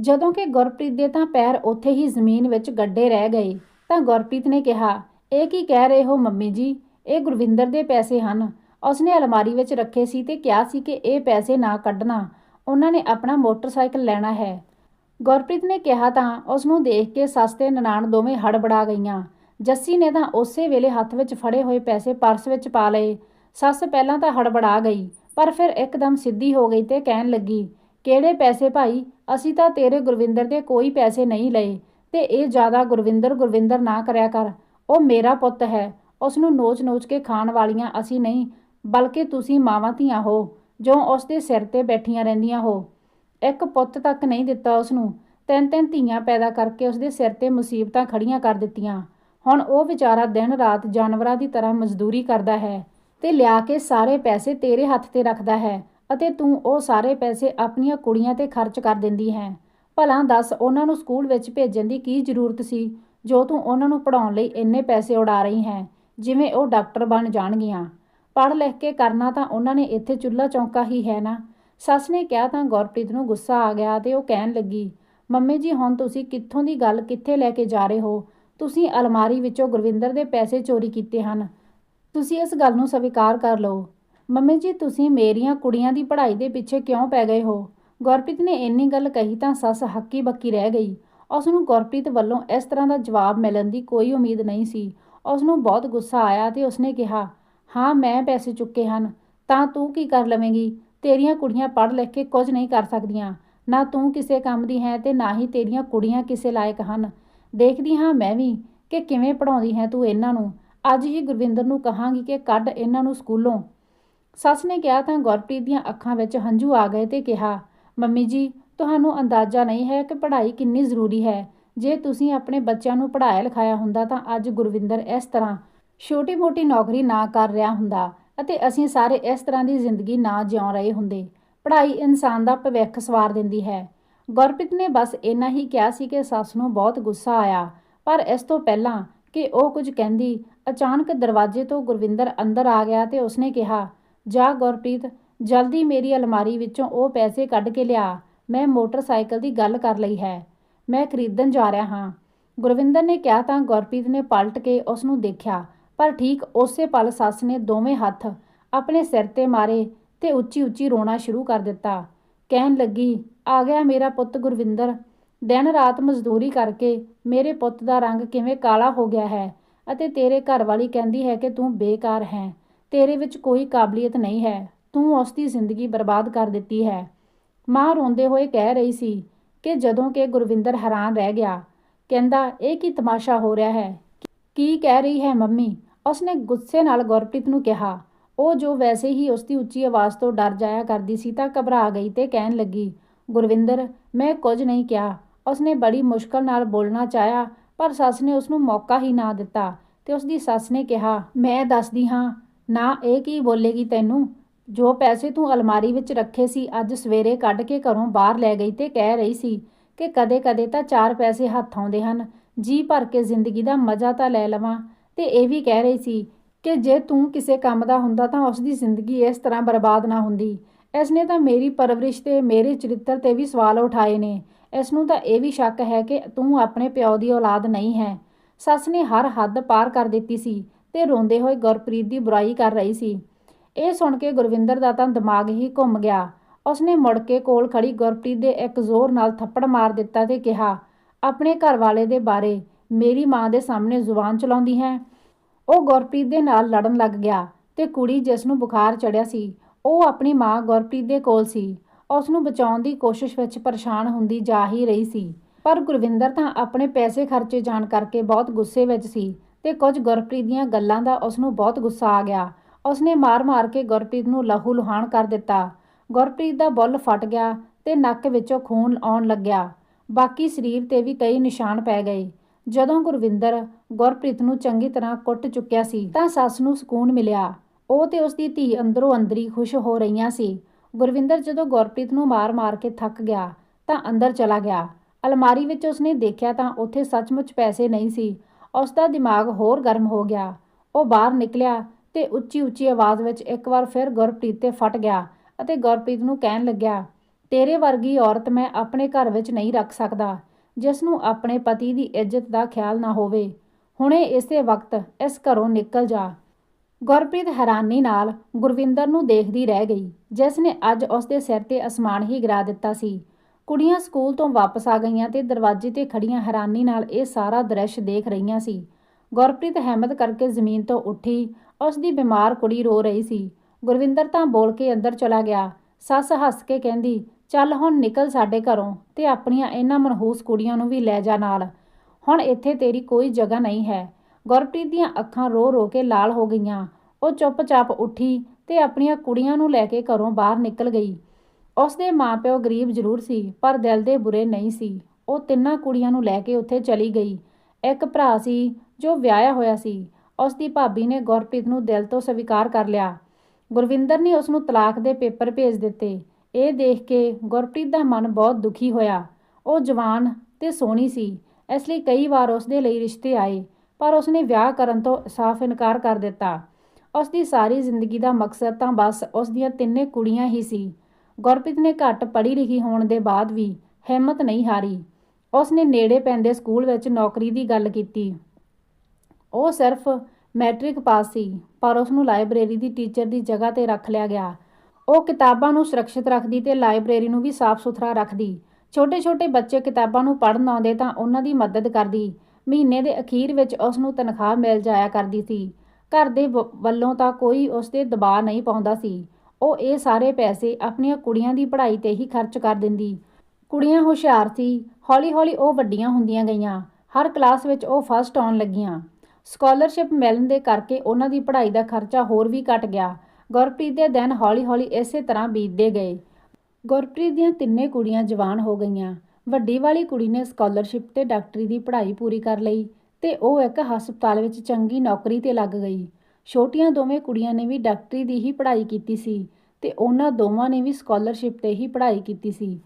ਜਦੋਂ ਕਿ ਗੁਰਪ੍ਰੀਤ ਦੇ ਤਾਂ ਪੈਰ ਉੱਥੇ ਹੀ ਜ਼ਮੀਨ ਵਿੱਚ ਗੱਡੇ ਰਹਿ ਗਏ, ਤਾਂ ਗੁਰਪ੍ਰੀਤ ਨੇ ਕਿਹਾ, ਇਹ ਕੀ ਕਹਿ ਰਹੇ ਹੋ ਮੰਮੀ ਜੀ? ਇਹ ਗੁਰਵਿੰਦਰ ਦੇ ਪੈਸੇ ਹਨ। ਉਸਨੇ ਅਲਮਾਰੀ ਵਿੱਚ ਰੱਖੇ ਸੀ ਤੇ ਕਿਹਾ ਸੀ ਕਿ ਇਹ ਪੈਸੇ ਨਾ ਕੱਢਣਾ। ਉਹਨਾਂ ਨੇ ਆਪਣਾ ਮੋਟਰਸਾਈਕਲ ਲੈਣਾ ਹੈ। ਗੁਰਪ੍ਰੀਤ ਨੇ ਕਿਹਾ ਤਾਂ ਉਸ ਨੂੰ ਦੇਖ ਕੇ ਸੱਸ ਤੇ ਨਨਾਣ ਦੋਵੇਂ ਹੜਬੜਾ ਗਈਆਂ। ਜੱਸੀ ਨੇ ਤਾਂ ਉਸੇ ਵੇਲੇ ਹੱਥ ਵਿੱਚ ਫੜੇ ਹੋਏ ਪੈਸੇ ਪਰਸ ਵਿੱਚ ਪਾ ਲਏ। ਸੱਸ ਪਹਿਲਾਂ ਤਾਂ ਹੜਬੜਾ ਗਈ, ਪਰ ਫਿਰ ਇੱਕਦਮ ਸਿੱਧੀ ਹੋ ਗਈ ਤੇ ਕਹਿਣ ਲੱਗੀ, ਕਿਹੜੇ ਪੈਸੇ ਭਾਈ? ਅਸੀਂ ਤਾਂ ਤੇਰੇ ਗੁਰਵਿੰਦਰ ਦੇ ਕੋਈ ਪੈਸੇ ਨਹੀਂ ਲਏ ਤੇ ਇਹ ਜ਼ਿਆਦਾ ਗੁਰਵਿੰਦਰ ਗੁਰਵਿੰਦਰ ਨਾ ਕਰਿਆ ਕਰ। ਉਹ ਮੇਰਾ ਪੁੱਤ ਹੈ। ਉਸ ਨੂੰ ਨੋਚ-ਨੋਚ ਕੇ ਖਾਣ ਵਾਲੀਆਂ ਅਸੀਂ ਨਹੀਂ, ਬਲਕਿ ਤੁਸੀਂ ਮਾਵਾਂ ਧੀਆਂ ਹੋ, ਜੋ ਉਸ ਦੇ ਸਿਰ ਤੇ ਬੈਠੀਆਂ ਰਹਿੰਦੀਆਂ ਹੋ। ਇੱਕ ਪੁੱਤ ਤੱਕ ਨਹੀਂ ਦਿੱਤਾ ਉਸ ਨੂੰ ਤਿੰਨ ਤਿੰਨ ਧੀਆਂ ਪੈਦਾ ਕਰਕੇ ਉਸ ਦੇ ਸਿਰ ਤੇ ਮੁਸੀਬਤਾਂ ਖੜੀਆਂ ਕਰ ਦਿੱਤੀਆਂ। ਹੁਣ ਉਹ ਵਿਚਾਰਾ ਦਿਨ ਰਾਤ ਜਾਨਵਰਾਂ ਦੀ ਤਰ੍ਹਾਂ ਮਜ਼ਦੂਰੀ ਕਰਦਾ ਹੈ ਤੇ ਲਿਆ ਕੇ ਸਾਰੇ ਪੈਸੇ ਤੇਰੇ ਹੱਥ ਤੇ ਰੱਖਦਾ ਹੈ। ਅਤੇ ਤੂੰ ਉਹ ਸਾਰੇ ਪੈਸੇ ਆਪਣੀਆਂ ਕੁੜੀਆਂ ਤੇ ਖਰਚ ਕਰ ਦਿੰਦੀ ਹੈ। ਭਲਾ ਦੱਸ ਉਹਨਾਂ ਨੂੰ ਸਕੂਲ ਵਿੱਚ ਭੇਜਣ ਦੀ ਕੀ ਜ਼ਰੂਰਤ ਸੀ, ਜੋ ਤੂੰ ਉਹਨਾਂ ਨੂੰ ਪੜਾਉਣ ਲਈ ਇੰਨੇ ਪੈਸੇ ਉਡਾ ਰਹੀ ਹੈ, ਜਿਵੇਂ ਉਹ ਡਾਕਟਰ ਬਣ ਜਾਣਗੀਆਂ। ਪੜ੍ਹ ਲਿਖ ਕੇ ਕਰਨਾ ਤਾਂ ਉਹਨਾਂ ਨੇ ਇੱਥੇ ਚੁੱਲ੍ਹਾ ਚੌਂਕਾ ਹੀ ਹੈ ਨਾ। ਸੱਸ ਨੇ ਕਿਹਾ ਤਾਂ ਗੁਰਪ੍ਰੀਤ ਨੂੰ ਗੁੱਸਾ ਆ ਗਿਆ ਤੇ ਉਹ ਕਹਿਣ ਲੱਗੀ, ਮੰਮੀ ਜੀ, ਹੁਣ ਤੁਸੀਂ ਕਿੱਥੋਂ ਦੀ ਗੱਲ ਕਿੱਥੇ ਲੈ ਕੇ ਜਾ ਰਹੇ ਹੋ? ਤੁਸੀਂ ਅਲਮਾਰੀ ਵਿੱਚੋਂ ਗੁਰਵਿੰਦਰ ਦੇ ਪੈਸੇ ਚੋਰੀ ਕੀਤੇ ਹਨ। ਤੁਸੀਂ ਇਸ ਗੱਲ ਨੂੰ ਸਵੀਕਾਰ ਕਰ ਲਓ। ਮੰਮੀ ਜੀ, ਤੁਸੀਂ ਮੇਰੀਆਂ ਕੁੜੀਆਂ ਦੀ ਪੜ੍ਹਾਈ ਦੇ ਪਿੱਛੇ ਕਿਉਂ ਪੈ ਗਏ ਹੋ? ਗੁਰਪ੍ਰੀਤ ਨੇ ਇੰਨੀ ਗੱਲ ਕਹੀ ਤਾਂ ਸੱਸ ਹੱਕੀ ਬੱਕੀ ਰਹਿ ਗਈ। ਉਸ ਨੂੰ ਗੁਰਪ੍ਰੀਤ ਵੱਲੋਂ ਇਸ ਤਰ੍ਹਾਂ ਦਾ ਜਵਾਬ ਮਿਲਣ ਦੀ ਕੋਈ ਉਮੀਦ ਨਹੀਂ ਸੀ। ਉਸ ਨੂੰ ਬਹੁਤ ਗੁੱਸਾ ਆਇਆ ਤੇ ਉਸਨੇ ਕਿਹਾ, ਹਾਂ, ਮੈਂ ਪੈਸੇ ਚੁੱਕੇ ਹਨ, ਤਾਂ ਤੂੰ ਕੀ ਕਰ ਲਵੇਂਗੀ? ਤੇਰੀਆਂ ਕੁੜੀਆਂ ਪੜ੍ਹ ਲਿਖ ਕੇ ਕੁਝ ਨਹੀਂ ਕਰ ਸਕਦੀਆਂ। ਨਾ ਤੂੰ ਕਿਸੇ ਕੰਮ ਦੀ ਹੈ ਤੇ ਨਾ ਹੀ ਤੇਰੀਆਂ ਕੁੜੀਆਂ ਕਿਸੇ ਲਾਇਕ ਹਨ। ਦੇਖਦੀ ਹਾਂ ਮੈਂ ਵੀ ਕਿ ਕਿਵੇਂ ਪੜਾਉਂਦੀ ਹੈ ਤੂੰ ਇਹਨਾਂ ਨੂੰ। ਅੱਜ ਹੀ ਗੁਰਵਿੰਦਰ ਨੂੰ ਕਹਾਂਗੀ ਕਿ ਕੱਢ ਇਹਨਾਂ ਨੂੰ ਸਕੂਲੋਂ। ਸੱਸ ਨੇ ਕਿਹਾ ਤਾਂ ਗੁਰਪ੍ਰੀਤ ਦੀਆਂ ਅੱਖਾਂ ਵਿੱਚ ਹੰਝੂ ਆ ਗਏ ਤੇ ਕਿਹਾ, ਮੰਮੀ ਜੀ, ਤੁਹਾਨੂੰ ਅੰਦਾਜ਼ਾ ਨਹੀਂ ਹੈ ਕਿ ਪੜ੍ਹਾਈ ਕਿੰਨੀ ਜ਼ਰੂਰੀ ਹੈ। ਜੇ ਤੁਸੀਂ ਆਪਣੇ ਬੱਚਿਆਂ ਨੂੰ ਪੜ੍ਹਾਇਆ ਲਿਖਾਇਆ ਹੁੰਦਾ ਤਾਂ ਅੱਜ ਗੁਰਵਿੰਦਰ ਇਸ ਤਰ੍ਹਾਂ ਛੋਟੀ-ਮੋਟੀ ਨੌਕਰੀ ਨਾ ਕਰ ਰਿਹਾ ਹੁੰਦਾ ਅਤੇ ਅਸੀਂ ਸਾਰੇ ਇਸ ਤਰ੍ਹਾਂ ਦੀ ਜ਼ਿੰਦਗੀ ਨਾ ਜਿਉ ਰਹੇ ਹੁੰਦੇ। ਪੜ੍ਹਾਈ ਇਨਸਾਨ ਦਾ ਭਵਿੱਖ ਸਵਾਰ ਦਿੰਦੀ ਹੈ। ਗੁਰਪ੍ਰੀਤ ਨੇ ਬਸ ਇੰਨਾ ਹੀ ਕਿਹਾ ਸੀ ਕਿ ਸੱਸ ਨੂੰ ਬਹੁਤ ਗੁੱਸਾ ਆਇਆ, ਪਰ ਇਸ ਤੋਂ ਪਹਿਲਾਂ ਕਿ ਉਹ ਕੁਝ ਕਹਿੰਦੀ, ਅਚਾਨਕ ਦਰਵਾਜ਼ੇ ਤੋਂ ਗੁਰਵਿੰਦਰ ਅੰਦਰ ਆ ਗਿਆ ਤੇ ਉਸਨੇ ਕਿਹਾ ਜਾ ਗੁਰਪ੍ਰੀਤ, ਜਲਦੀ ਮੇਰੀ ਅਲਮਾਰੀ ਵਿੱਚੋਂ ਉਹ ਪੈਸੇ ਕੱਢ ਕੇ ਲਿਆ। ਮੈਂ ਮੋਟਰਸਾਈਕਲ ਦੀ ਗੱਲ ਕਰ ਲਈ ਹੈ। ਮੈਂ ਖਰੀਦਣ ਜਾ ਰਿਹਾ ਹਾਂ। ਗੁਰਵਿੰਦਰ ਨੇ ਕਿਹਾ ਤਾਂ ਗੁਰਪ੍ਰੀਤ ਨੇ ਪਲਟ ਕੇ ਉਸ ਨੂੰ ਦੇਖਿਆ, ਪਰ ਠੀਕ ਉਸੇ ਪਲ ਸੱਸ ਨੇ ਦੋਵੇਂ ਹੱਥ ਆਪਣੇ ਸਿਰ ਤੇ ਮਾਰੇ ਤੇ ਉੱਚੀ ਉੱਚੀ ਰੋਣਾ ਸ਼ੁਰੂ ਕਰ ਦਿੱਤਾ। ਕਹਿਣ ਲੱਗੀ, ਆ ਗਿਆ ਮੇਰਾ ਪੁੱਤ ਗੁਰਵਿੰਦਰ। ਦਿਨ ਰਾਤ ਮਜ਼ਦੂਰੀ ਕਰਕੇ ਮੇਰੇ ਪੁੱਤ ਦਾ ਰੰਗ ਕਿਵੇਂ ਕਾਲਾ ਹੋ ਗਿਆ ਹੈ ਅਤੇ ਤੇਰੇ ਘਰ ਵਾਲੀ ਕਹਿੰਦੀ ਹੈ ਕਿ ਤੂੰ ਬੇਕਾਰ ਹੈ। ਤੇਰੇ ਵਿੱਚ ਕੋਈ ਕਾਬਲੀਅਤ ਨਹੀਂ ਹੈ। ਤੂੰ ਉਸ ਦੀ ਜ਼ਿੰਦਗੀ ਬਰਬਾਦ ਕਰ ਦਿੱਤੀ ਹੈ। ਮਾਂ ਰੋਂਦੇ ਹੋਏ ਕਹਿ ਰਹੀ ਸੀ ਕਿ ਜਦੋਂ ਕਿ ਗੁਰਵਿੰਦਰ ਹੈਰਾਨ ਰਹਿ ਗਿਆ। ਕਹਿੰਦਾ, ਇਹ ਕੀ ਤਮਾਸ਼ਾ ਹੋ ਰਿਹਾ ਹੈ? ਕੀ ਕਹਿ ਰਹੀ ਹੈ ਮੰਮੀ? ਉਸਨੇ ਗੁੱਸੇ ਨਾਲ ਗੁਰਪ੍ਰੀਤ ਨੂੰ ਕਿਹਾ। ਉਹ ਜੋ ਵੈਸੇ ਹੀ ਉਸਦੀ ਉੱਚੀ ਆਵਾਜ਼ ਤੋਂ ਡਰ ਜਾਇਆ ਕਰਦੀ ਸੀ ਤਾਂ ਘਬਰਾ ਗਈ ਤੇ ਕਹਿਣ ਲੱਗੀ, ਗੁਰਵਿੰਦਰ, ਮੈਂ ਕੁਝ ਨਹੀਂ ਕਿਹਾ। ਉਸਨੇ ਬੜੀ ਮੁਸ਼ਕਲ ਨਾਲ ਬੋਲਣਾ ਚਾਹਿਆ, ਪਰ ਸੱਸ ਨੇ ਉਸ ਨੂੰ ਮੌਕਾ ਹੀ ਨਾ ਦਿੱਤਾ ਤੇ ਉਸ ਦੀ ਸੱਸ ਨੇ ਕਿਹਾ, ਮੈਂ ਦੱਸਦੀ ਹਾਂ। ਨਾ ਇਹ ਕੀ ਬੋਲੇਗੀ ਤੈਨੂੰ? ਜੋ ਪੈਸੇ ਤੂੰ ਅਲਮਾਰੀ ਵਿੱਚ ਰੱਖੇ ਸੀ, ਅੱਜ ਸਵੇਰੇ ਕੱਢ ਕੇ ਘਰੋਂ ਬਾਹਰ ਲੈ ਗਈ ਤੇ ਕਹਿ ਰਹੀ ਸੀ ਕਿ ਕਦੇ-ਕਦੇ ਤਾਂ ਚਾਰ ਪੈਸੇ ਹੱਥ ਆਉਂਦੇ ਹਨ। ਜੀ ਭਰ ਕੇ ਜ਼ਿੰਦਗੀ ਦਾ ਮਜ਼ਾ ਤਾਂ ਲੈ ਲਵਾਂ। ਤੇ ਇਹ ਵੀ ਕਹਿ ਰਹੀ ਸੀ ਕਿ ਜੇ ਤੂੰ ਕਿਸੇ ਕੰਮ ਦਾ ਹੁੰਦਾ ਤਾਂ ਉਸ ਦੀ ਜ਼ਿੰਦਗੀ ਇਸ ਤਰ੍ਹਾਂ ਬਰਬਾਦ ਨਾ ਹੁੰਦੀ। ਇਸ ਨੇ ਤਾਂ ਮੇਰੀ ਪਰਵਰਿਸ਼ ਤੇ ਮੇਰੇ ਚਰਿੱਤਰ ਤੇ ਵੀ ਸਵਾਲ ਉਠਾਏ ਨੇ। ਇਸ ਨੂੰ ਤਾਂ ਇਹ ਵੀ ਸ਼ੱਕ ਹੈ ਕਿ ਤੂੰ ਆਪਣੇ ਪਿਓ ਦੀ ਔਲਾਦ ਨਹੀਂ ਹੈ। ਸੱਸ ਨੇ ਹਰ ਹੱਦ ਪਾਰ ਕਰ ਦਿੱਤੀ ਸੀ। ਤੇ ਰੋਂਦੇ ਹੋਏ ਗੁਰਪ੍ਰੀਤ ਦੀ ਬੁਰਾਈ ਕਰ ਰਹੀ ਸੀ। ਇਹ ਸੁਣ ਕੇ ਗੁਰਵਿੰਦਰ ਦਾ ਤਾਂ ਦਿਮਾਗ ਹੀ ਘੁੰਮ ਗਿਆ। ਉਸਨੇ ਮੁੜ ਕੇ ਕੋਲ ਖੜੀ ਗੁਰਪ੍ਰੀਤ ਦੇ ਇੱਕ ਜ਼ੋਰ ਨਾਲ ਥੱਪੜ ਮਾਰ ਦਿੱਤਾ ਤੇ ਕਿਹਾ, ਆਪਣੇ ਘਰ ਵਾਲੇ ਦੇ ਬਾਰੇ ਮੇਰੀ ਮਾਂ ਦੇ ਸਾਹਮਣੇ ਜ਼ੁਬਾਨ ਚਲਾਉਂਦੀ ਹੈ। ਉਹ ਗੁਰਪ੍ਰੀਤ ਦੇ ਨਾਲ ਲੜਨ ਲੱਗ ਗਿਆ ਤੇ ਕੁੜੀ ਜਿਸ ਨੂੰ ਬੁਖਾਰ ਚੜਿਆ ਸੀ, ਉਹ ਆਪਣੀ ਮਾਂ ਗੁਰਪ੍ਰੀਤ ਦੇ ਕੋਲ ਸੀ। ਉਸ ਨੂੰ ਬਚਾਉਣ ਦੀ ਕੋਸ਼ਿਸ਼ ਵਿੱਚ ਪਰੇਸ਼ਾਨ ਹੁੰਦੀ ਜਾ ਹੀ ਰਹੀ ਸੀ। ਪਰ ਗੁਰਵਿੰਦਰ ਤਾਂ ਆਪਣੇ ਪੈਸੇ ਖਰਚੇ ਜਾਣ ਕਰਕੇ ਬਹੁਤ ਗੁੱਸੇ ਵਿੱਚ ਸੀ। ਤੇ ਕੁਝ ਗੁਰਪ੍ਰੀਤ ਦੀਆਂ ਗੱਲਾਂ ਦਾ ਉਸ ਨੂੰ ਬਹੁਤ ਗੁੱਸਾ ਆ ਗਿਆ। ਉਸਨੇ ਮਾਰ-ਮਾਰ ਕੇ ਗੁਰਪ੍ਰੀਤ ਨੂੰ ਲਹੂ ਲੁਹਾਨ ਕਰ ਦਿੱਤਾ। ਗੁਰਪ੍ਰੀਤ ਦਾ ਬੁੱਲ ਫਟ ਗਿਆ ਤੇ ਨੱਕ ਵਿੱਚੋਂ ਖੂਨ ਆਉਣ ਲੱਗਿਆ। ਬਾਕੀ ਸਰੀਰ ਤੇ ਵੀ ਕਈ ਨਿਸ਼ਾਨ ਪੈ ਗਏ। ਜਦੋਂ ਗੁਰਵਿੰਦਰ ਗੁਰਪ੍ਰੀਤ ਨੂੰ ਚੰਗੀ ਤਰ੍ਹਾਂ ਕੁੱਟ ਚੁੱਕਿਆ ਸੀ ਤਾਂ ਸੱਸ ਨੂੰ ਸਕੂਨ ਮਿਲਿਆ। ਉਹ ਤੇ ਉਸ ਦੀ ਧੀ ਅੰਦਰੋਂ ਅੰਦਰੀ ਖੁਸ਼ ਹੋ ਰਹੀਆਂ ਸੀ। ਗੁਰਵਿੰਦਰ ਜਦੋਂ ਗੁਰਪ੍ਰੀਤ ਨੂੰ ਮਾਰ-ਮਾਰ ਕੇ ਥੱਕ ਗਿਆ ਤਾਂ ਅੰਦਰ ਚਲਾ ਗਿਆ। ਅਲਮਾਰੀ ਵਿੱਚ ਉਸਨੇ ਦੇਖਿਆ ਤਾਂ ਉੱਥੇ ਸੱਚਮੁੱਚ ਪੈਸੇ ਨਹੀਂ ਸੀ। ਉਸ ਦਾ ਦਿਮਾਗ ਹੋਰ ਗਰਮ ਹੋ ਗਿਆ। ਉਹ ਬਾਹਰ ਨਿਕਲਿਆ ਤੇ ਉੱਚੀ-ਉੱਚੀ ਆਵਾਜ਼ ਵਿੱਚ ਇੱਕ ਵਾਰ ਫਿਰ ਗੁਰਪ੍ਰੀਤ ਤੇ ਫਟ ਗਿਆ ਅਤੇ ਗੁਰਪ੍ਰੀਤ ਨੂੰ ਕਹਿਣ ਲੱਗਿਆ, ਤੇਰੇ ਵਰਗੀ ਔਰਤ ਮੈਂ ਆਪਣੇ ਘਰ ਵਿੱਚ ਨਹੀਂ ਰੱਖ ਸਕਦਾ, ਜਿਸ ਨੂੰ ਆਪਣੇ ਪਤੀ ਦੀ ਇੱਜ਼ਤ ਦਾ ਖਿਆਲ ਨਾ ਹੋਵੇ। ਹੁਣੇ ਇਸੇ ਵਕਤ ਇਸ ਘਰੋਂ ਨਿਕਲ ਜਾ। ਗੁਰਪ੍ਰੀਤ ਹੈਰਾਨੀ ਨਾਲ ਗੁਰਵਿੰਦਰ ਨੂੰ ਦੇਖਦੀ ਰਹਿ ਗਈ, ਜਿਸ ਨੇ ਅੱਜ ਉਸ ਦੇ ਸਿਰ ਤੇ ਅਸਮਾਨ ਹੀ ਗਿਰਾ ਦਿੱਤਾ ਸੀ। ਕੁੜੀਆਂ ਸਕੂਲ ਤੋਂ ਵਾਪਸ ਆ ਗਈਆਂ ਤੇ ਦਰਵਾਜ਼ੇ ਤੇ ਖੜੀਆਂ ਹੈਰਾਨੀ ਨਾਲ ਇਹ ਸਾਰਾ ਦ੍ਰਿਸ਼ ਦੇਖ ਰਹੀਆਂ ਸੀ। ਗੁਰਪ੍ਰੀਤ ਹਿੰਮਤ ਕਰਕੇ ਜ਼ਮੀਨ ਤੋਂ ਉੱਠੀ। ਉਸ ਦੀ ਬਿਮਾਰ ਕੁੜੀ ਰੋ ਰਹੀ ਸੀ। ਗੁਰਵਿੰਦਰ ਤਾਂ ਬੋਲ ਕੇ ਅੰਦਰ ਚਲਾ ਗਿਆ। ਸੱਸ ਹੱਸ ਕੇ ਕਹਿੰਦੀ, ਚੱਲ ਹੁਣ ਨਿਕਲ ਸਾਡੇ ਘਰੋਂ ਤੇ ਆਪਣੀਆਂ ਇਹਨਾਂ ਮਨਹੂਸ ਕੁੜੀਆਂ ਨੂੰ ਵੀ ਲੈ ਜਾ ਨਾਲ। ਹੁਣ ਇੱਥੇ ਤੇਰੀ ਕੋਈ ਜਗ੍ਹਾ ਨਹੀਂ ਹੈ। ਗੁਰਪ੍ਰੀਤ ਦੀਆਂ ਅੱਖਾਂ ਰੋ ਰੋ ਕੇ ਲਾਲ ਹੋ ਗਈਆਂ। ਉਹ ਚੁੱਪਚਾਪ ਉੱਠੀ ਤੇ ਆਪਣੀਆਂ ਕੁੜੀਆਂ ਨੂੰ ਲੈ ਕੇ ਘਰੋਂ ਬਾਹਰ ਨਿਕਲ ਗਈ। ਉਸ ਦੇ ਮਾਪਿਓ ਗਰੀਬ ਜ਼ਰੂਰ ਸੀ, ਪਰ ਦਿਲ ਦੇ ਬੁਰੇ ਨਹੀਂ ਸੀ। ਉਹ ਤਿੰਨਾਂ ਕੁੜੀਆਂ ਨੂੰ ਲੈ ਕੇ ਉੱਥੇ ਚਲੀ ਗਈ। ਇੱਕ ਭਰਾ ਸੀ ਜੋ ਵਿਆਹਿਆ ਹੋਇਆ ਸੀ। ਉਸ ਦੀ ਭਾਬੀ ਨੇ ਗੁਰਪ੍ਰੀਤ ਨੂੰ ਦਿਲ ਤੋਂ ਸਵੀਕਾਰ ਕਰ ਲਿਆ। ਗੁਰਵਿੰਦਰ ਨੇ ਉਸ ਨੂੰ ਤਲਾਕ ਦੇ ਪੇਪਰ ਭੇਜ ਦਿੱਤੇ। ਇਹ ਦੇਖ ਕੇ ਗੁਰਪ੍ਰੀਤ ਦਾ ਮਨ ਬਹੁਤ ਦੁਖੀ ਹੋਇਆ। ਉਹ ਜਵਾਨ ਤੇ ਸੋਹਣੀ ਸੀ, ਇਸ ਲਈ ਕਈ ਵਾਰ ਉਸ ਦੇ ਲਈ ਰਿਸ਼ਤੇ ਆਏ, ਪਰ ਉਸਨੇ ਵਿਆਹ ਕਰਨ ਤੋਂ ਸਾਫ਼ ਇਨਕਾਰ ਕਰ ਦਿੱਤਾ। ਉਸ ਦੀ ਸਾਰੀ ਜ਼ਿੰਦਗੀ ਦਾ ਮਕਸਦ ਤਾਂ ਬਸ ਉਸ ਦੀਆਂ ਤਿੰਨੇ ਕੁੜੀਆਂ ਹੀ ਸੀ। ਗੁਰਪ੍ਰੀਤ ਨੇ ਘੱਟ ਪੜ੍ਹੀ ਲਿਖੀ ਹੋਣ ਦੇ ਬਾਅਦ ਵੀ ਹਿੰਮਤ ਨਹੀਂ ਹਾਰੀ। ਉਸ ਨੇ ਨੇੜੇ ਪੈਂਦੇ ਸਕੂਲ ਵਿੱਚ ਨੌਕਰੀ ਦੀ ਗੱਲ ਕੀਤੀ। ਉਹ ਸਿਰਫ ਮੈਟ੍ਰਿਕ ਪਾਸ ਸੀ, ਪਰ ਉਸ ਨੂੰ ਲਾਇਬ੍ਰੇਰੀ ਦੀ ਟੀਚਰ ਦੀ ਜਗ੍ਹਾ ਤੇ ਰੱਖ ਲਿਆ ਗਿਆ। ਉਹ ਕਿਤਾਬਾਂ ਨੂੰ ਸੁਰੱਖਿਅਤ ਰੱਖਦੀ ਤੇ ਲਾਇਬ੍ਰੇਰੀ ਨੂੰ ਵੀ ਸਾਫ਼ ਸੁਥਰਾ ਰੱਖਦੀ। ਛੋਟੇ-ਛੋਟੇ ਬੱਚੇ ਕਿਤਾਬਾਂ ਨੂੰ ਪੜ੍ਹਨ ਆਉਂਦੇ ਤਾਂ ਉਹਨਾਂ ਦੀ ਮਦਦ ਕਰਦੀ। ਮਹੀਨੇ ਦੇ ਅਖੀਰ ਵਿੱਚ ਉਸ ਨੂੰ ਤਨਖਾਹ ਮਿਲ ਜਾਇਆ ਕਰਦੀ ਸੀ। ਘਰ ਦੇ ਵੱਲੋਂ ਤਾਂ ਕੋਈ ਉਸ ਤੇ ਦਬਾਅ ਨਹੀਂ ਪਾਉਂਦਾ ਸੀ। ਉਹ ਇਹ ਸਾਰੇ ਪੈਸੇ ਆਪਣੀਆਂ ਕੁੜੀਆਂ ਦੀ ਪੜ੍ਹਾਈ ਤੇ ਹੀ ਖਰਚ ਕਰ ਦਿੰਦੀ। ਕੁੜੀਆਂ ਹੁਸ਼ਿਆਰ ਸੀ। ਹੌਲੀ-ਹੌਲੀ ਉਹ ਵੱਡੀਆਂ ਹੁੰਦੀਆਂ ਗਈਆਂ। ਹਰ ਕਲਾਸ ਵਿੱਚ ਉਹ ਫਸਟ ਆਉਣ ਲੱਗੀਆਂ। ਸਕਾਲਰਸ਼ਿਪ ਮਿਲਣ ਦੇ ਕਰਕੇ ਉਹਨਾਂ ਦੀ ਪੜ੍ਹਾਈ ਦਾ ਖਰਚਾ ਹੋਰ ਵੀ ਘਟ ਗਿਆ। ਗੁਰਪ੍ਰੀਤ ਦੇ ਦਿਨ ਹੌਲੀ-ਹੌਲੀ ਇਸੇ ਤਰ੍ਹਾਂ ਬੀਤਦੇ ਗਏ। ਗੁਰਪ੍ਰੀਤ ਦੀਆਂ ਤਿੰਨੇ ਕੁੜੀਆਂ ਜਵਾਨ ਹੋ ਗਈਆਂ। ਵੱਡੀ ਵਾਲੀ ਕੁੜੀ ਨੇ ਸਕਾਲਰਸ਼ਿਪ ਤੇ ਡਾਕਟਰੀ ਦੀ ਪੜ੍ਹਾਈ ਪੂਰੀ ਕਰ ਲਈ ਤੇ ਉਹ ਇੱਕ ਹਸਪਤਾਲ ਵਿੱਚ ਚੰਗੀ ਨੌਕਰੀ ਤੇ ਲੱਗ ਗਈ। ਛੋਟੀਆਂ ਦੋਵੇਂ ਕੁੜੀਆਂ ਨੇ ਵੀ ਡਾਕਟਰੀ ਦੀ ਹੀ ਪੜ੍ਹਾਈ ਕੀਤੀ ਸੀ ਤੇ ਉਹਨਾਂ ਦੋਵਾਂ ਨੇ ਵੀ ਸਕਾਲਰਸ਼ਿਪ ਤੇ ਹੀ ਪੜ੍ਹਾਈ ਕੀਤੀ ਸੀ।